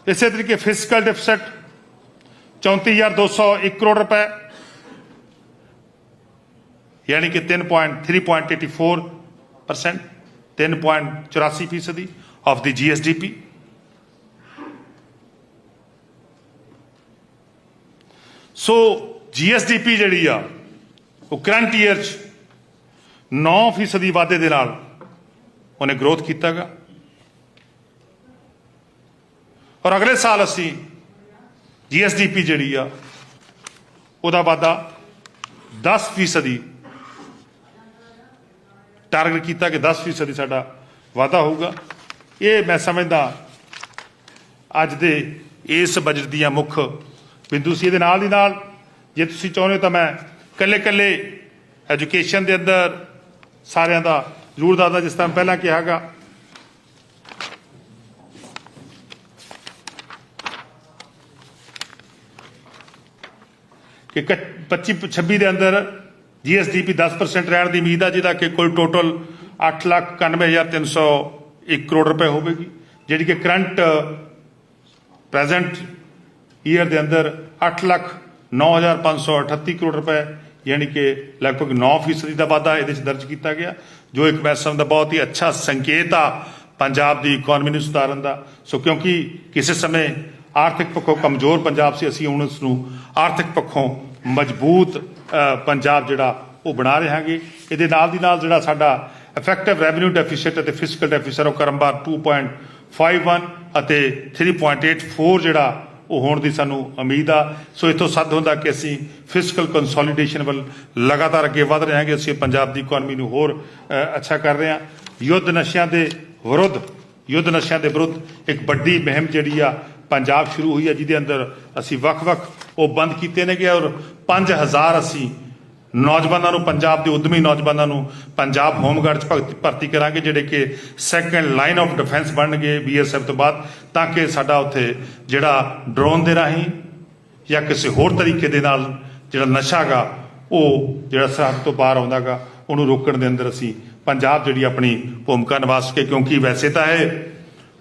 ਇਸੇ ਤਰੀਕੇ ਫਿਸਕਲ ਡਿਫਿਸਿਟ 34201 ਕਰੋੜ ਰੁਪਏ ਯਾਨੀ ਕਿ 3.3.84% 3.84 ਫੀਸਦੀ of the GSDP so GSDP ਜਿਹੜੀ ਆ, ਉਹ ਕਰੰਟ ਈਅਰ ਚ 9 ਫੀਸਦੀ ਵਾਧੇ ਦੇ ਨਾਲ ਉਹਨੇ ਗਰੋਥ ਕੀਤਾਗਾ। ਔਰ ਅਗਲੇ ਸਾਲ ਅਸੀਂ GSDP ਜਿਹੜੀ ਆ, ਉਹਦਾ ਵਾਧਾ 10 ਫੀਸਦੀ ਟਾਰਗੇਟ ਕੀਤਾ ਕਿ 10 ਫੀਸਦੀ ਸਾਡਾ ਵਾਧਾ ਹੋਊਗਾ। ਇਹ ਮੈਂ ਸਮਝਦਾ ਅੱਜ ਦੇ ਇਸ ਬਜਟ ਦੀਆਂ ਮੁੱਖ ਬਿੰਦੂ ਸੀ। ਇਹਦੇ ਨਾਲ ਦੀ ਨਾਲ ਜੇ ਤੁਸੀਂ ਚਾਹੁੰਦੇ ਹੋ ਤਾਂ ਮੈਂ ਕੱਲੇ ਕੱਲੇ ਐਜੂਕੇਸ਼ਨ ਦੇ ਅੰਦਰ ਸਾਰਿਆਂ ਦਾ ਜ਼ਰੂਰ ਦੱਸਦਾ ਜਿਸ ਤਰ੍ਹਾਂ ਪਹਿਲਾਂ ਕਿਹਾਗਾ ਕਿ 25 26 ਦੇ ਅੰਦਰ ਜੀਐਸਡੀਪੀ 10% ਰਹਿਣ ਦੀ ਉਮੀਦ ਆ ਜਿਹਦਾ ਕਿ ਕੁੱਲ ਟੋਟਲ 8,91,301 ਕਰੋੜ ਰੁਪਏ ਹੋਵੇਗੀ ਜਿਹੜੀ ਕਿ ਕਰੰਟ ਪ੍ਰੈਜ਼ੈਂਟ ਈਅਰ ਦੇ ਅੰਦਰ 8,09,538 ਕਰੋੜ ਰੁਪਏ ਯਾਨੀ ਕਿ ਲਗਭਗ 9% ਦਾ ਵਾਧਾ ਇਹਦੇ ਵਿੱਚ ਦਰਜ ਕੀਤਾ ਗਿਆ ਜੋ ਇੱਕ ਮੈਂ ਸਮਝਦਾ ਬਹੁਤ ਹੀ ਅੱਛਾ ਸੰਕੇਤ ਆ ਪੰਜਾਬ ਦੀ ਇਕਨੋਮੀ ਨੂੰ ਸੁਧਾਰਨ ਦਾ। ਸੋ ਕਿਉਂਕਿ ਕਿਸੇ ਸਮੇਂ ਆਰਥਿਕ ਪੱਖੋਂ ਕਮਜ਼ੋਰ ਪੰਜਾਬ ਸੀ ਅਸੀਂ ਹੁਣ ਉਸ ਨੂੰ ਆਰਥਿਕ ਪੱਖੋਂ ਮਜ਼ਬੂਤ ਪੰਜਾਬ ਜਿਹੜਾ ਉਹ ਬਣਾ ਰਹੇ ਹਾਂਗੇ ਇਹਦੇ ਨਾਲ ਦੀ ਨਾਲ ਜਿਹੜਾ ਸਾਡਾ ਇਫੈਕਟਿਵ ਰੈਵਨਿਊ ਡੈਫੀਸਿਟ ਅਤੇ ਫਿਸਕਲ ਡੈਫੀਸਿਟ ਉਹ ਕਰਮਬਾਰ 2.51 ਅਤੇ 3.84 ਜਿਹੜਾ ਉਹ ਹੋਣ ਦੀ ਸਾਨੂੰ ਉਮੀਦ ਆ। ਸੋ ਇਥੋਂ ਸੱਦ ਹੁੰਦਾ ਕਿ ਅਸੀਂ ਫਿਸਕਲ ਕੰਸੋਲੀਡੇਸ਼ਨ ਵੱਲ ਲਗਾਤਾਰ ਅੱਗੇ ਵਧ ਰਹੇ ਹਾਂਗੇ। ਅਸੀਂ ਪੰਜਾਬ ਦੀ ਇਕਨੋਮੀ ਨੂੰ ਹੋਰ ਅੱਛਾ ਕਰ ਰਹੇ ਹਾਂ। ਯੁੱਧ ਨਸ਼ਿਆਂ ਦੇ ਵਿਰੁੱਧ, ਯੁੱਧ ਨਸ਼ਿਆਂ ਦੇ ਵਿਰੁੱਧ ਇੱਕ ਵੱਡੀ ਮੁਹਿੰਮ ਜਿਹੜੀ ਆ, ਪੰਜਾਬ ਸ਼ੁਰੂ ਹੋਈ ਆ, ਜਿਹਦੇ ਅੰਦਰ ਅਸੀਂ ਵੱਖ-ਵੱਖ ਉਹ ਬੰਦ ਕੀਤੇ ਨੇਗੇ ਔਰ 5000 ਅਸੀਂ ਨੌਜਵਾਨਾਂ ਨੂੰ, ਪੰਜਾਬ ਦੇ ਉਦਮੀ ਨੌਜਵਾਨਾਂ ਨੂੰ ਪੰਜਾਬ ਹੋਮਗਾਰਡ ਚ ਭਗਤ- ਭਰਤੀ ਕਰਾਂਗੇ, ਜਿਹੜੇ ਕਿ ਸੈਕੰਡ ਲਾਈਨ ਆਫ ਡਿਫੈਂਸ ਬਣਨਗੇ ਬੀਐਸਐਫ ਤੋਂ ਬਾਅਦ, ਤਾਂ ਕਿ ਸਾਡਾ ਉੱਥੇ ਜਿਹੜਾ ਡਰੋਨ ਦੇ ਰਾਹੀਂ ਜਾਂ ਕਿਸੇ ਹੋਰ ਤਰੀਕੇ ਦੇ ਨਾਲ ਜਿਹੜਾ ਨਸ਼ਾ ਗਾ ਉਹ ਜਿਹੜਾ ਸਰਹੱਦ ਤੋਂ ਬਾਹਰ ਆਉਂਦਾਗਾ, ਉਹਨੂੰ ਰੋਕਣ ਦੇ ਅੰਦਰ ਅਸੀਂ ਪੰਜਾਬ ਜਿਹੜੀ ਆਪਣੀ ਭੂਮਿਕਾ ਨਿਭਾ ਸਕੇ ਕਿਉਂਕਿ ਵੈਸੇ ਤਾਂ ਇਹ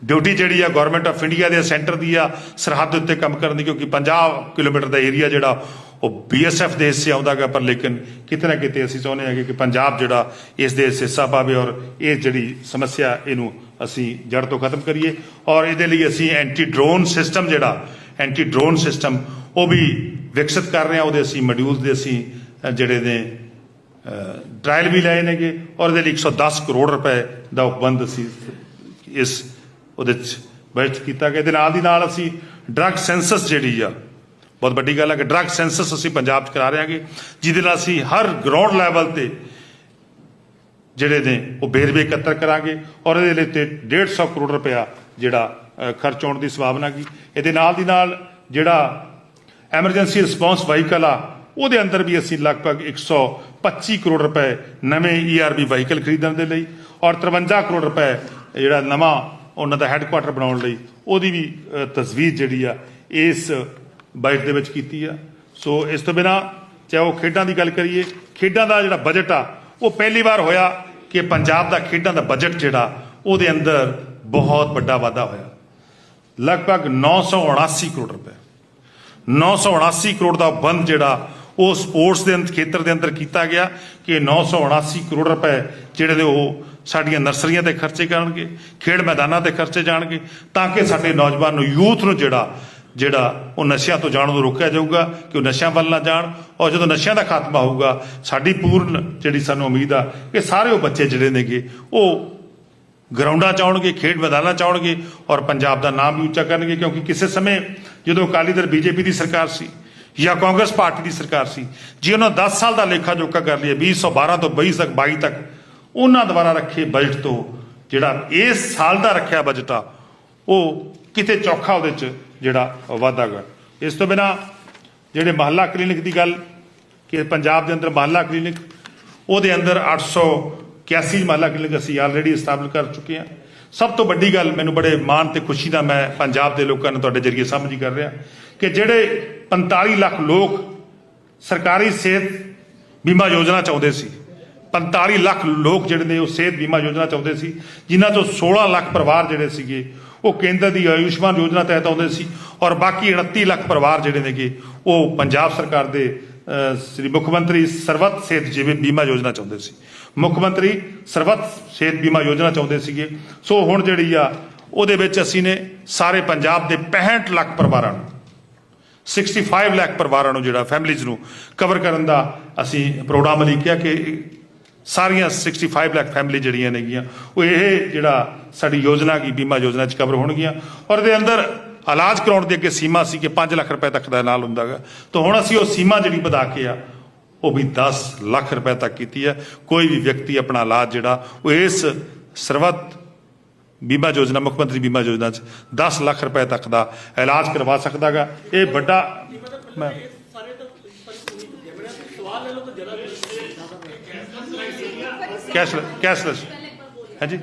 ਡਿਊਟੀ ਜਿਹੜੀ ਆ ਗਵਰਨਮੈਂਟ ਆਫ ਇੰਡੀਆ ਦੇ ਸੈਂਟਰ ਦੀ ਆ, ਸਰਹੱਦ ਉੱਤੇ ਕੰਮ ਕਰਨ ਦੀ, ਕਿਉਂਕਿ 50 ਕਿਲੋਮੀਟਰ ਦਾ ਏਰੀਆ ਜਿਹੜਾ ਉਹ ਬੀਐਸਐਫ ਦੇ ਹਿੱਸੇ ਆਉਂਦਾਗਾ, ਪਰ ਲੇਕਿਨ ਕਿਤੇ ਨਾ ਕਿਤੇ ਅਸੀਂ ਚਾਹੁੰਦੇ ਹਾਂ ਕਿ ਪੰਜਾਬ ਜਿਹੜਾ ਇਸ ਦੇ ਹਿੱਸਾ ਪਾਵੇ ਔਰ ਇਹ ਜਿਹੜੀ ਸਮੱਸਿਆ ਇਹਨੂੰ ਅਸੀਂ ਜੜ ਤੋਂ ਖਤਮ ਕਰੀਏ। ਔਰ ਇਹਦੇ ਲਈ ਅਸੀਂ ਐਂਟੀ ਡਰੋਨ ਸਿਸਟਮ ਜਿਹੜਾ ਐਂਟੀ ਡਰੋਨ ਸਿਸਟਮ, ਉਹ ਵੀ ਵਿਕਸਿਤ ਕਰ ਰਹੇ ਹਾਂ। ਉਹਦੇ ਅਸੀਂ ਮੋਡਿਊਲਸ ਦੇ ਅਸੀਂ ਜਿਹੜੇ ਨੇ ਟ੍ਰਾਇਲ ਵੀ ਲਏ ਨੇਗੇ। ਔਰ ਇਹਦੇ ਲਈ 110 ਕਰੋੜ ਰੁਪਏ ਦਾ ਉਪਬੰਧ ਅਸੀਂ ਇਸ ਉਹਦੇ ਚ ਬਜਟ ਕੀਤਾ ਗਿਆ। ਇਹਦੇ ਨਾਲ ਦੀ ਨਾਲ ਅਸੀਂ ਡਰੱਗ ਸੈਂਸਸ ਜਿਹੜੀ ਆ ਬਹੁਤ ਵੱਡੀ ਗੱਲ ਹੈ ਕਿ ਡਰੱਗ ਸੈਂਸਸ ਅਸੀਂ ਪੰਜਾਬ 'ਚ ਕਰਾ ਰਹੇ ਹਾਂਗੇ ਜਿਹਦੇ ਨਾਲ ਅਸੀਂ ਹਰ ਗਰਾਊਂਡ ਲੈਵਲ ਤੇ ਜਿਹੜੇ ਨੇ ਉਹ ਵੇਰਵੇ ਇਕੱਤਰ ਕਰਾਂਗੇ ਔਰ ਇਹਦੇ ਲਈ ਤੇ 150 ਕਰੋੜ ਰੁਪਇਆ ਜਿਹੜਾ ਖਰਚ ਹੋਣ ਦੀ ਸੰਭਾਵਨਾ ਕੀ ਇਹਦੇ ਨਾਲ ਦੀ ਨਾਲ ਜਿਹੜਾ ਐਮਰਜੈਂਸੀ ਰਿਸਪੌਂਸ ਵਹੀਕਲ ਆ ਉਹਦੇ ਅੰਦਰ ਵੀ ਅਸੀਂ ਲਗਭਗ 125 ਕਰੋੜ ਰੁਪਏ ਨਵੇਂ E ਈਆਰਬੀ ਵਹੀਕਲ ਖਰੀਦਣ ਦੇ ਲਈ ਔਰ 53 ਕਰੋੜ ਰੁਪਏ ਜਿਹੜਾ ਨਵਾਂ ਉਹਨਾਂ ਦਾ ਹੈੱਡਕੁਆਟਰ ਬਣਾਉਣ ਲਈ ਉਹਦੀ ਵੀ ਅ, ਤਜਵੀਜ਼ ਜਿਹੜੀ ਆ ਇਸ ਬਜਟ ਦੇ ਵਿੱਚ ਕੀਤੀ ਆ। ਸੋ ਇਸ ਤੋਂ ਬਿਨਾ ਚਾਹੇ ਉਹ ਖੇਡਾਂ ਦੀ ਗੱਲ ਕਰੀਏ, ਖੇਡਾਂ ਦਾ ਜਿਹੜਾ ਬਜਟ ਆ, ਉਹ ਪਹਿਲੀ ਵਾਰ ਹੋਇਆ ਕਿ ਪੰਜਾਬ ਦਾ ਖੇਡਾਂ ਦਾ ਬਜਟ ਜਿਹੜਾ, ਉਹਦੇ ਅੰਦਰ ਬਹੁਤ ਵੱਡਾ ਵਾਧਾ ਹੋਇਆ। ਲਗਭਗ 979 ਕਰੋੜ ਰੁਪਏ। 979 ਕਰੋੜ ਦਾ ਬੰਦ ਜਿਹੜਾ, ਉਹ ਸਪੋਰਟਸ ਦੇ ਅੰਦਰ ਖੇਤਰ ਦੇ ਅੰਦਰ ਕੀਤਾ ਗਿਆ ਕਿ 979 ਕਰੋੜ ਰੁਪਏ ਜਿਹੜੇ ਨੇ ਉਹ ਸਾਡੀਆਂ ਨਰਸਰੀਆਂ ਤੇ ਖਰਚੇ ਕਰਨਗੇ, ਖੇਡ ਮੈਦਾਨਾਂ ਤੇ ਖਰਚੇ ਜਾਣਗੇ, ਤਾਂ ਕਿ ਸਾਡੇ ਨੌਜਵਾਨ ਨੂੰ, ਯੂਥ ਨੂੰ ਜਿਹੜਾ ਜਿਹੜਾ ਉਹ ਨਸ਼ਿਆਂ ਤੋਂ ਜਾਣ ਤੋਂ ਰੋਕਿਆ ਜਾਊਗਾ ਕਿ ਉਹ ਨਸ਼ਿਆਂ ਵੱਲ ਨਾ ਜਾਣ ਔਰ ਜਦੋਂ ਨਸ਼ਿਆਂ ਦਾ ਖਾਤਮਾ ਹੋਊਗਾ, ਸਾਡੀ ਪੂਰਨ ਜਿਹੜੀ ਸਾਨੂੰ ਉਮੀਦ ਆ ਕਿ ਸਾਰੇ ਉਹ ਬੱਚੇ ਜਿਹੜੇ ਨੇਗੇ, ਉਹ ਗਰਾਊਂਡਾਂ ਚ ਆਉਣਗੇ, ਖੇਡ ਮੈਦਾਨਾਂ ਚ ਆਉਣਗੇ ਔਰ ਪੰਜਾਬ ਦਾ ਨਾਮ ਵੀ ਉੱਚਾ ਕਰਨਗੇ ਕਿਉਂਕਿ ਕਿਸੇ ਸਮੇਂ ਜਦੋਂ ਅਕਾਲੀ ਦਲ ਬੀਜੇਪੀ ਦੀ ਸਰਕਾਰ ਸੀ ਜਾਂ ਕਾਂਗਰਸ ਪਾਰਟੀ ਦੀ ਸਰਕਾਰ ਸੀ, ਜੇ ਉਹਨਾਂ 10 ਸਾਲ ਦਾ ਲੇਖਾ ਜੋਖਾ ਕਰ ਲਿਆ 2012 ਤੋਂ 22 ਤੱਕ 22 ਤੱਕ, ਉਹਨਾਂ ਦੁਆਰਾ ਰੱਖੇ ਬਜਟ ਤੋਂ ਜਿਹੜਾ ਇਸ ਸਾਲ ਦਾ ਰੱਖਿਆ ਬਜਟ ਆ, ਉਹ ਕਿਤੇ ਚੌਖਾ ਉਹਦੇ ਚ ਜਿਹੜਾ ਵਾਧਾ ਗਾ। ਇਸ ਤੋਂ ਬਿਨਾ ਜਿਹੜੇ ਮਹੱਲਾ ਕਲੀਨਿਕ ਦੀ ਗੱਲ ਕਿ ਪੰਜਾਬ ਦੇ ਅੰਦਰ ਮਹੱਲਾ ਕਲੀਨਿਕ, ਉਹਦੇ ਅੰਦਰ 881 ਮਹੱਲਾ ਕਲੀਨਿਕ ਅਸੀਂ ਆਲਰੇਡੀ ਸਥਾਪਿਤ ਕਰ ਚੁੱਕੇ ਹਾਂ। ਸਭ ਤੋਂ ਵੱਡੀ ਗੱਲ ਮੈਨੂੰ ਬੜੇ ਮਾਣ ਤੇ ਖੁਸ਼ੀ ਦਾ ਮੈਂ ਪੰਜਾਬ ਦੇ ਲੋਕਾਂ ਨੂੰ ਤੁਹਾਡੇ ਜਰੀਏ ਸਾਂਝੀ ਕਰ ਰਿਹਾ ਕਿ ਜਿਹੜੇ 45 ਲੱਖ ਲੋਕ ਸਰਕਾਰੀ ਸਿਹਤ ਬੀਮਾ ਯੋਜਨਾ ਚਾਹੁੰਦੇ ਸੀ 45 ਲੱਖ ਲੋਕ ਜਿਹੜੇ ਨੇ ਉਹ ਸਿਹਤ ਬੀਮਾ ਯੋਜਨਾ ਚਾਹੁੰਦੇ ਸੀ, ਜਿਨ੍ਹਾਂ ਚੋਂ 16 ਲੱਖ ਪਰਿਵਾਰ ਜਿਹੜੇ ਸੀਗੇ ਉਹ ਕੇਂਦਰ ਦੀ ਆਯੁਸ਼ਮਾਨ ਯੋਜਨਾ ਤਹਿਤ ਆਉਂਦੇ ਸੀ ਔਰ ਬਾਕੀ 29 ਲੱਖ ਪਰਿਵਾਰ ਜਿਹੜੇ ਨੇਗੇ, ਉਹ ਪੰਜਾਬ ਸਰਕਾਰ ਦੇ ਸ੍ਰੀ ਮੁੱਖ ਮੰਤਰੀ ਸਰਬੱਤ ਸਿਹਤ ਜੀਵਨ ਬੀਮਾ ਯੋਜਨਾ ਚਾਹੁੰਦੇ ਸੀ। ਮੁੱਖ ਮੰਤਰੀ ਸਰਬੱਤ ਸਿਹਤ ਬੀਮਾ ਯੋਜਨਾ ਚਾਹੁੰਦੇ ਸੀਗੇ। ਸੋ ਹੁਣ ਜਿਹੜੀ ਆ, ਉਹਦੇ ਵਿੱਚ ਅਸੀਂ ਨੇ ਸਾਰੇ ਪੰਜਾਬ ਦੇ 65 ਲੱਖ ਪਰਿਵਾਰਾਂ ਨੂੰ 65 ਲੱਖ ਪਰਿਵਾਰਾਂ ਨੂੰ ਜਿਹੜਾ ਫੈਮਿਲੀਜ਼ ਨੂੰ ਕਵਰ ਕਰਨ ਦਾ ਅਸੀਂ ਪ੍ਰੋਗਰਾਮ ਲਈ ਕਿਹਾ ਕਿ ਸਾਰੀਆਂ 65 ਲੱਖ ਫੈਮਿਲੀ ਜਿਹੜੀਆਂ ਨੇਗੀਆਂ, ਉਹ ਇਹ ਜਿਹੜਾ ਸਾਡੀ ਯੋਜਨਾ ਕੀ, ਬੀਮਾ ਯੋਜਨਾ ਚ ਕਵਰ ਹੋਣਗੀਆਂ। ਔਰ ਇਹਦੇ ਅੰਦਰ ਇਲਾਜ ਕਰਾਉਣ ਦੀ ਅੱਗੇ ਸੀਮਾ ਸੀ ਕਿ 5 ਲੱਖ ਰੁਪਏ ਤੱਕ ਦਾ ਨਾਲ ਹੁੰਦਾਗਾ। ਤਾਂ ਹੁਣ ਅਸੀਂ ਉਹ ਸੀਮਾ ਜਿਹੜੀ ਵਧਾ ਕੇ ਆ, ਉਹ ਵੀ 10 ਲੱਖ ਰੁਪਏ ਤੱਕ ਕੀਤੀ ਹੈ। ਕੋਈ ਵੀ ਵਿਅਕਤੀ ਆਪਣਾ ਇਲਾਜ ਜਿਹੜਾ, ਉਹ ਇਸ ਸਰਬੱਤ ਬੀਮਾ ਯੋਜਨਾ, ਮੁੱਖ ਮੰਤਰੀ ਬੀਮਾ ਯੋਜਨਾ ਚ 10 ਲੱਖ ਰੁਪਏ ਤੱਕ ਦਾ ਇਲਾਜ ਕਰਵਾ ਸਕਦਾਗਾ। ਇਹ ਵੱਡਾ ਮੈਂ ਕੈਸ਼ ਕੈਸ਼ਲੈਸ ਹਾਂਜੀ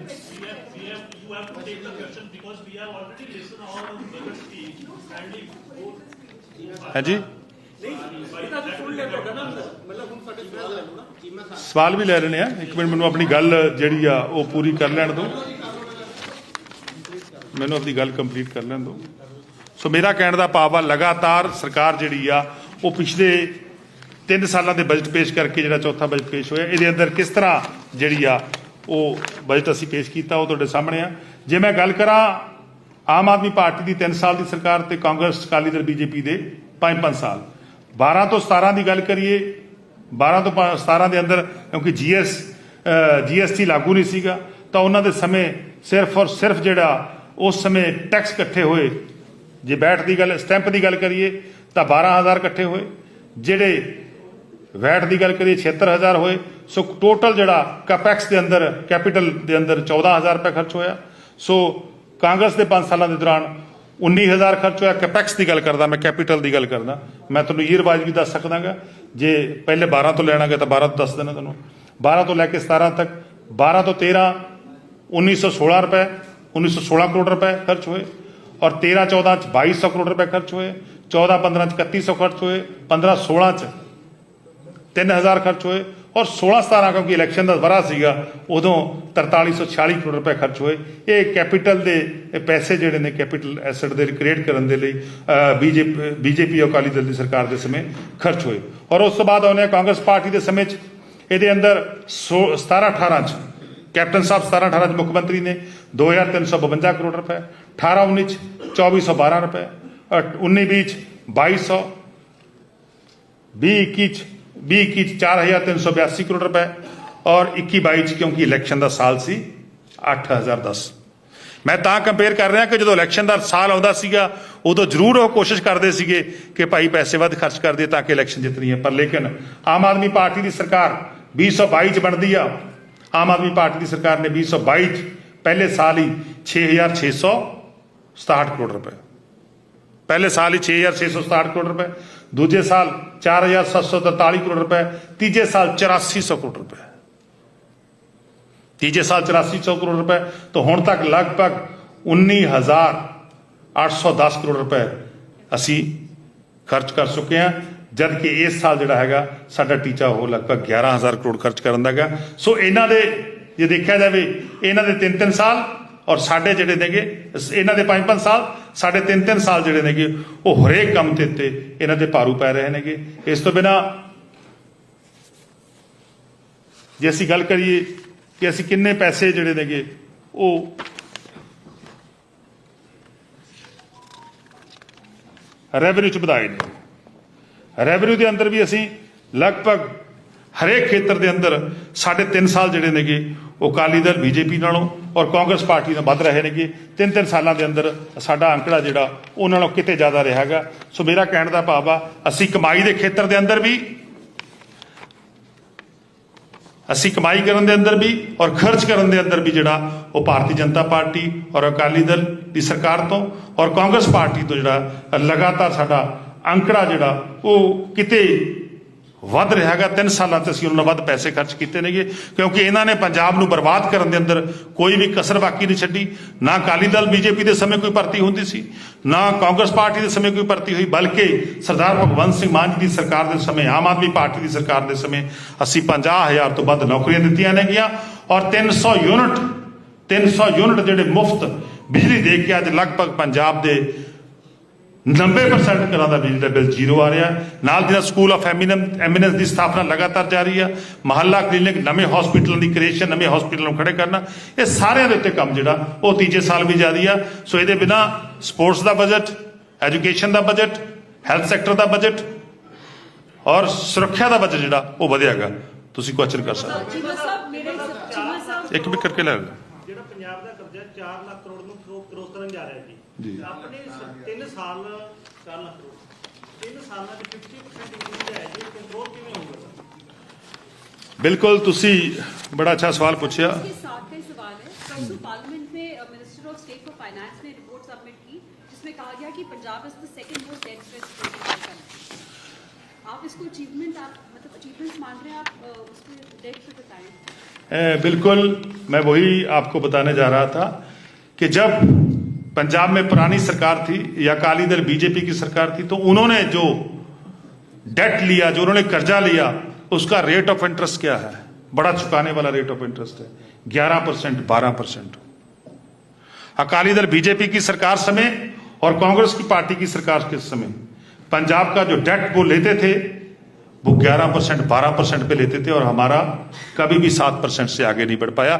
ਹਾਂਜੀ ਸਵਾਲ ਵੀ ਲੈ ਲੈਣੇ ਆ। ਇੱਕ ਮਿੰਟ, ਮੈਨੂੰ ਆਪਣੀ ਗੱਲ ਜਿਹੜੀ ਆ, ਉਹ ਪੂਰੀ ਕਰ ਲੈਣ ਦਿਓ। ਮੈਨੂੰ ਆਪਣੀ ਗੱਲ ਕੰਪਲੀਟ ਕਰ ਲੈਣ ਦਿਓ। ਸੋ ਮੇਰਾ ਕਹਿਣ ਦਾ ਭਾਵ ਆ, ਲਗਾਤਾਰ ਸਰਕਾਰ ਜਿਹੜੀ ਆ, ਉਹ ਪਿਛਲੇ ਤਿੰਨ ਸਾਲਾਂ ਦੇ ਬਜਟ ਪੇਸ਼ ਕਰਕੇ ਜਿਹੜਾ ਚੌਥਾ ਬਜਟ ਪੇਸ਼ ਹੋਇਆ, ਇਹਦੇ ਅੰਦਰ ਕਿਸ ਤਰ੍ਹਾਂ ਜਿਹੜੀ ਆ ਉਹ ਬਜਟ ਅਸੀਂ ਪੇਸ਼ ਕੀਤਾ, ਉਹ ਤੁਹਾਡੇ ਸਾਹਮਣੇ ਆ। ਜੇ ਮੈਂ ਗੱਲ ਕਰਾਂ ਆਮ ਆਦਮੀ ਪਾਰਟੀ ਦੀ 3 ਸਾਲ ਦੀ ਸਰਕਾਰ ਤੇ ਕਾਂਗਰਸ, ਅਕਾਲੀ ਦਲ, ਬੀਜੇਪੀ ਦੇ 5-5 ਸਾਲ। 12 ਤੋਂ 17 ਦੀ ਗੱਲ ਕਰੀਏ 12 ਤੋਂ ਪ- 17 ਦੇ ਅੰਦਰ ਕਿਉਂਕਿ ਜੀਐਸ ਜੀਐਸਟੀ ਲਾਗੂ ਨਹੀਂ ਸੀਗਾ, ਤਾਂ ਉਹਨਾਂ ਦੇ ਸਮੇਂ ਸਿਰਫ ਔਰ ਸਿਰਫ ਜਿਹੜਾ ਉਸ ਸਮੇਂ ਟੈਕਸ ਇਕੱਠੇ ਹੋਏ। ਜੇ ਬੈਠ ਦੀ ਗੱਲ, ਸਟੈਂਪ ਦੀ ਗੱਲ ਕਰੀਏ, ਤਾਂ 12000 ਇਕੱਠੇ ਹੋਏ। ਜਿਹੜੇ ਵੈਟ ਦੀ ਗੱਲ ਕਰੀਏ 76000 ਹੋਏ, ਸੋ ਟੋਟਲ ਜਿਹੜਾ ਕੈਪੈਕਸ ਦੇ ਅੰਦਰ ਕੈਪੀਟਲ ਦੇ ਅੰਦਰ 14000 ਰੁਪਏ ਖਰਚ ਹੋਇਆ। ਸੋ ਕਾਂਗਰਸ ਦੇ 5 ਸਾਲਾਂ ਦੇ ਦੌਰਾਨ 19000 ਖਰਚ ਹੋਇਆ। ਕੈਪੈਕਸ ਦੀ ਗੱਲ ਕਰਦਾ, ਮੈਂ ਕੈਪੀਟਲ ਦੀ ਗੱਲ ਕਰਦਾ। ਮੈਂ ਤੁਹਾਨੂੰ ਇਹ ਰਿਵਾਜ ਵੀ ਦੱਸ ਸਕਦਾਗਾ। ਜੇ ਪਹਿਲੇ 12 ਤੋਂ ਲੈਣਾਗਾ ਤਾਂ 12 ਤੋਂ ਦੱਸ ਦੇਣਾ ਤੁਹਾਨੂੰ। 12 ਤੋਂ ਲੈ ਕੇ 17 ਤੱਕ 12 ਤੋਂ 13 1916 ਰੁਪਏ 1916 ਕਰੋੜ ਰੁਪਏ ਖਰਚ ਹੋਏ। ਔਰ 13 14 ਚ 2200 ਕਰੋੜ ਰੁਪਏ ਖਰਚ ਹੋਏ। 14 15 ਚ 3100 ਖਰਚ ਹੋਏ। 15 16 ਚ 3000 ਖਰਚ ਹੋਏ ਔਰ 16 17 ਕਿਉਂਕਿ ਇਲੈਕਸ਼ਨ ਦਾ ਵਰਾ ਸੀਗਾ ਉਦੋਂ 4346 ਕਰੋੜ ਰੁਪਏ ਖਰਚ ਹੋਏ। ਇਹ ਕੈਪੀਟਲ ਦੇ ਪੈਸੇ ਜਿਹੜੇ ਨੇ ਕੈਪੀਟਲ ਐਸੈਟ ਦੇ ਕ੍ਰੀਏਟ ਕਰਨ ਦੇ ਲਈ ਬੀਜੇਪੀ ਬੀਜੇਪੀ ਅਕਾਲੀ ਦਲ ਦੀ ਸਰਕਾਰ ਦੇ ਸਮੇਂ ਖਰਚ ਹੋਏ। ਔਰ ਉਸ ਤੋਂ ਬਾਅਦ ਆਉਂਦੇ ਹਾਂ ਕਾਂਗਰਸ ਪਾਰਟੀ ਦੇ ਸਮੇਂ 'ਚ। ਇਹਦੇ ਅੰਦਰ 17 18 ਚ ਕੈਪਟਨ ਸਾਹਿਬ 17 18 ਚ ਮੁੱਖ ਮੰਤਰੀ ਨੇ 2352 ਕਰੋੜ ਰੁਪਏ 18 19 ਚ 2412 ਰੁਪਏ ਅ, 19 20 ਚ 2200 20 21 ਚ 20 21 ਚ 4382 ਕਰੋੜ ਰੁਪਏ ਔਰ 21 22 ਚ ਕਿਉਂਕਿ ਇਲੈਕਸ਼ਨ ਦਾ ਸਾਲ ਸੀ 8010 ਮੈਂ ਤਾਂ ਕੰਪੇਅਰ ਕਰ ਰਿਹਾ ਕਿ ਜਦੋਂ ਇਲੈਕਸ਼ਨ ਦਾ ਸਾਲ ਆਉਂਦਾ ਸੀਗਾ ਉਦੋਂ ਜ਼ਰੂਰ ਉਹ ਕੋਸ਼ਿਸ਼ ਕਰਦੇ ਸੀਗੇ ਕਿ ਭਾਈ ਪੈਸੇ ਵੱਧ ਖਰਚ ਕਰ ਦਈਏ ਤਾਂ ਕਿ ਇਲੈਕਸ਼ਨ ਜਿੱਤਣੀ ਹੈ ਪਰ ਲੇਕਿਨ ਆਮ ਆਦਮੀ ਪਾਰਟੀ ਦੀ ਸਰਕਾਰ 2022 ਚ ਬਣਦੀ ਆ ਆਮ ਆਦਮੀ ਪਾਰਟੀ ਦੀ ਸਰਕਾਰ ਨੇ 2022 ਚ ਪਹਿਲੇ ਸਾਲ ਹੀ 6667 ਕਰੋੜ ਰੁਪਏ ਪਹਿਲੇ ਸਾਲ ਹੀ 6667 ਕਰੋੜ ਰੁਪਏ ਦੂਜੇ ਸਾਲ 4743 ਕਰੋੜ ਰੁਪਏ, ਤੀਜੇ ਸਾਲ 8400 ਕਰੋੜ ਰੁਪਏ। ਤੀਜੇ ਸਾਲ 8400 ਕਰੋੜ ਰੁਪਏ, ਤਾਂ ਹੁਣ ਤੱਕ ਲਗਭਗ 19810 ਕਰੋੜ ਰੁਪਏ ਅਸੀਂ ਖਰਚ ਕਰ ਚੁੱਕੇ ਹਾਂ ਜਦ ਕਿ ਇਸ ਸਾਲ ਜਿਹੜਾ ਹੈਗਾ, ਸਾਡਾ ਟੀਚਾ ਉਹ ਲਗਭਗ 11000 ਕਰੋੜ ਖਰਚ ਕਰਨ ਦਾ ਹੈਗਾ। ਸੋ ਇਹਨਾਂ ਦੇ, ਜੇ ਦੇਖਿਆ ਜਾਵੇ, ਇਹਨਾਂ ਦੇ 3-3 ਸਾਲ ਔਰ ਸਾਡੇ ਜਿਹੜੇ ਨੇਗੇ ਇਹਨਾਂ ਦੇ 5-5 ਸਾਲ, ਸਾਡੇ 3-3 ਸਾਲ ਜਿਹੜੇ ਨੇਗੇ, ਉਹ ਹਰੇਕ ਕੰਮ ਤੇ ਤੇ ਇਹਨਾਂ ਦੇ ਭਾਰੂ ਪੈ ਰਹੇ ਨੇਗੇ। ਇਸ ਤੋਂ ਬਿਨਾ ਜੇ ਅਸੀਂ ਗੱਲ ਕਰੀਏ ਕਿ ਅਸੀਂ ਕਿੰਨੇ ਪੈਸੇ ਜਿਹੜੇ ਨੇਗੇ, ਉਹ ਰੈਵਨਿਊ ਚ ਵਧਾਏ ਨੇ। ਰੈਵਨਿਊ ਦੇ ਅੰਦਰ ਵੀ ਅਸੀਂ ਲਗਭਗ ਹਰੇਕ ਖੇਤਰ ਦੇ ਅੰਦਰ ਸਾਢੇ 3 ਸਾਲ ਜਿਹੜੇ ਨੇਗੇ, ਉਹ ਅਕਾਲੀ ਦਲ, ਬੀਜੇਪੀ ਨਾਲੋਂ ਔਰ ਕਾਂਗਰਸ ਪਾਰਟੀ ਨਾਲ ਵੱਧ ਰਹੇ ਨੇਗੇ। ਤਿੰਨ ਤਿੰਨ ਸਾਲਾਂ ਦੇ ਅੰਦਰ ਸਾਡਾ ਅੰਕੜਾ ਜਿਹੜਾ ਉਹਨਾਂ ਨਾਲੋਂ ਕਿਤੇ ਜ਼ਿਆਦਾ ਰਿਹਾ ਹੈਗਾ। ਸੋ ਮੇਰਾ ਕਹਿਣ ਦਾ ਭਾਵ ਆ, ਅਸੀਂ ਕਮਾਈ ਦੇ ਖੇਤਰ ਦੇ ਅੰਦਰ ਵੀ, ਅਸੀਂ ਕਮਾਈ ਕਰਨ ਦੇ ਅੰਦਰ ਵੀ ਔਰ ਖਰਚ ਕਰਨ ਦੇ ਅੰਦਰ ਵੀ ਜਿਹੜਾ, ਉਹ ਭਾਰਤੀ ਜਨਤਾ ਪਾਰਟੀ ਔਰ ਅਕਾਲੀ ਦਲ ਦੀ ਸਰਕਾਰ ਤੋਂ ਔਰ ਕਾਂਗਰਸ ਪਾਰਟੀ ਤੋਂ ਜਿਹੜਾ ਲਗਾਤਾਰ ਸਾਡਾ ਅੰਕੜਾ ਜਿਹੜਾ, ਉਹ ਕਿਤੇ ਵੱਧ ਰਿਹਾ ਹੈਗਾ। 3 ਸਾਲਾਂ ਤੇ ਅਸੀਂ ਉਹਨਾਂ ਨਾਲ ਵੱਧ ਪੈਸੇ ਖਰਚ ਕੀਤੇ ਨੇਗੇ, ਕਿਉਂਕਿ ਇਹਨਾਂ ਨੇ ਪੰਜਾਬ ਨੂੰ ਬਰਬਾਦ ਕਰਨ ਦੇ ਅੰਦਰ ਕੋਈ ਵੀ ਕਸਰ ਬਾਕੀ ਨਹੀਂ ਛੱਡੀ। ਨਾ ਅਕਾਲੀ ਦਲ ਬੀਜੇਪੀ ਦੇ ਸਮੇਂ ਕੋਈ ਭਰਤੀ ਹੁੰਦੀ ਸੀ, ਨਾ ਕਾਂਗਰਸ ਪਾਰਟੀ ਦੇ ਸਮੇਂ ਕੋਈ ਭਰਤੀ ਹੋਈ, ਬਲਕਿ ਸਰਦਾਰ ਭਗਵੰਤ ਸਿੰਘ ਮਾਨ ਜੀ ਦੀ ਸਰਕਾਰ ਦੇ ਸਮੇਂ, ਆਮ ਆਦਮੀ ਪਾਰਟੀ ਦੀ ਸਰਕਾਰ ਦੇ ਸਮੇਂ ਅਸੀਂ 50000 ਤੋਂ ਵੱਧ ਨੌਕਰੀਆਂ ਦਿੱਤੀਆਂ ਨੇਗੀਆਂ। ਔਰ 300 ਯੂਨਿਟ 300 ਯੂਨਿਟ ਜਿਹੜੇ ਮੁਫਤ ਬਿਜਲੀ ਦੇ ਕੇ ਅੱਜ ਲਗਭਗ ਪੰਜਾਬ ਦੇ 90% ਘਰਾਂ ਦਾ ਬਿਜਲੀ ਦਾ ਬਿੱਲ ਜ਼ੀਰੋ ਆ ਰਿਹਾ ਨਾਲ ਜਿਹੜਾ ਸਕੂਲ ਆਫ ਐਮਿਨੈਂਸ ਦੀ ਸਥਾਪਨਾ ਲਗਾਤਾਰ ਜਾਰੀ ਆ ਮਹੱਲਾ ਕਲੀਨਿਕ ਨਵੇਂ ਹਸਪੀਟਲਾਂ ਦੀ ਕ੍ਰੀਏਸ਼ਨ ਨਵੇਂ ਹਸਪੀਟਲਾਂ ਨੂੰ ਖੜੇ ਕਰਨਾ ਇਹ ਸਾਰਿਆਂ ਦੇ ਉੱਤੇ ਕੰਮ ਜਿਹੜਾ ਉਹ ਤੀਜੇ ਸਾਲ ਵੀ ਜਾਰੀ ਆ। ਸੋ ਇਹਦੇ ਬਿਨਾ ਸਪੋਰਟਸ ਦਾ ਬਜਟ ਐਜੂਕੇਸ਼ਨ ਦਾ ਬਜਟ ਹੈਲਥ ਸੈਕਟਰ ਦਾ ਬਜਟ ਔਰ ਸੁਰੱਖਿਆ ਦਾ ਬਜਟ ਜਿਹੜਾ ਉਹ ਵਧਿਆਗਾ। ਤੁਸੀਂ ਕੁਐਸਚਨ ਕਰ ਸਕਦੇ ਹੋ। ਇੱਕ ਵੀ ਕਰਕੇ ਲੈ ਲਓ। ਜਿਹੜਾ ਪੰਜਾਬ ਦਾ ਕਰਜ਼ਾ 4 ਲੱਖ ਕਰੋੜ ਨੂੰ ਕਰੋ- ਕਰੋਸ ਕਰਨ ਜਾ ਰਿਹਾ ਜੀ। ਜੀ। ਆਪਣੇ 3 ਸਾਲ 4 ਲੱਖ ਕਰੋੜ 3 ਸਾਲਾਂ ਚ 50% ਇੰਕਰੀਜ਼ ਹੈ ਜੀ ਕੰਟਰੋਲ ਕਿਵੇਂ ਹੋਊਗਾ ਸਰ ਬਿਲਕੁਲ ਤੁਸੀਂ ਬੜਾ ਅੱਛਾ ਸਵਾਲ ਪੁੱਛਿਆ इसके साथ का ही सवाल है परसों पार्लियामेंट में minister of state for finance ने रिपोर्ट सबमिट की जिसमें कहा गया कि Punjab is the second most debt stress आप इसको अचीवमेंट आप मतलब अचीवमेंट्स मान रहे हैं आप अ, उसके डेट पे बताएं ए, बिल्कुल मैं वही आपको बताने जा रहा था कि जब पंजाब में पुरानी सरकार थी या अकाली दल बीजेपी की सरकार थी तो उन्होंने जो डेट लिया, जो उन्होंने कर्जा लिया, उसका रेट ऑफ़ इंटरेस्ट क्या है? बड़ा चुकाने वाला रेट ऑफ़ इंटरेस्ट है। ग्यारह परसेंट, बारह परसेंट। अकाली दल बीजेपी की सरकार समय और कांग्रेस की पार्टी की सरकार के समय, पंजाब का जो डेट वो लेते थे, वो 11 परसेंट, बारह परसेंट पे लेते थे और हमारा कभी भी सात परसेंट से आगे नहीं बढ़ पाया।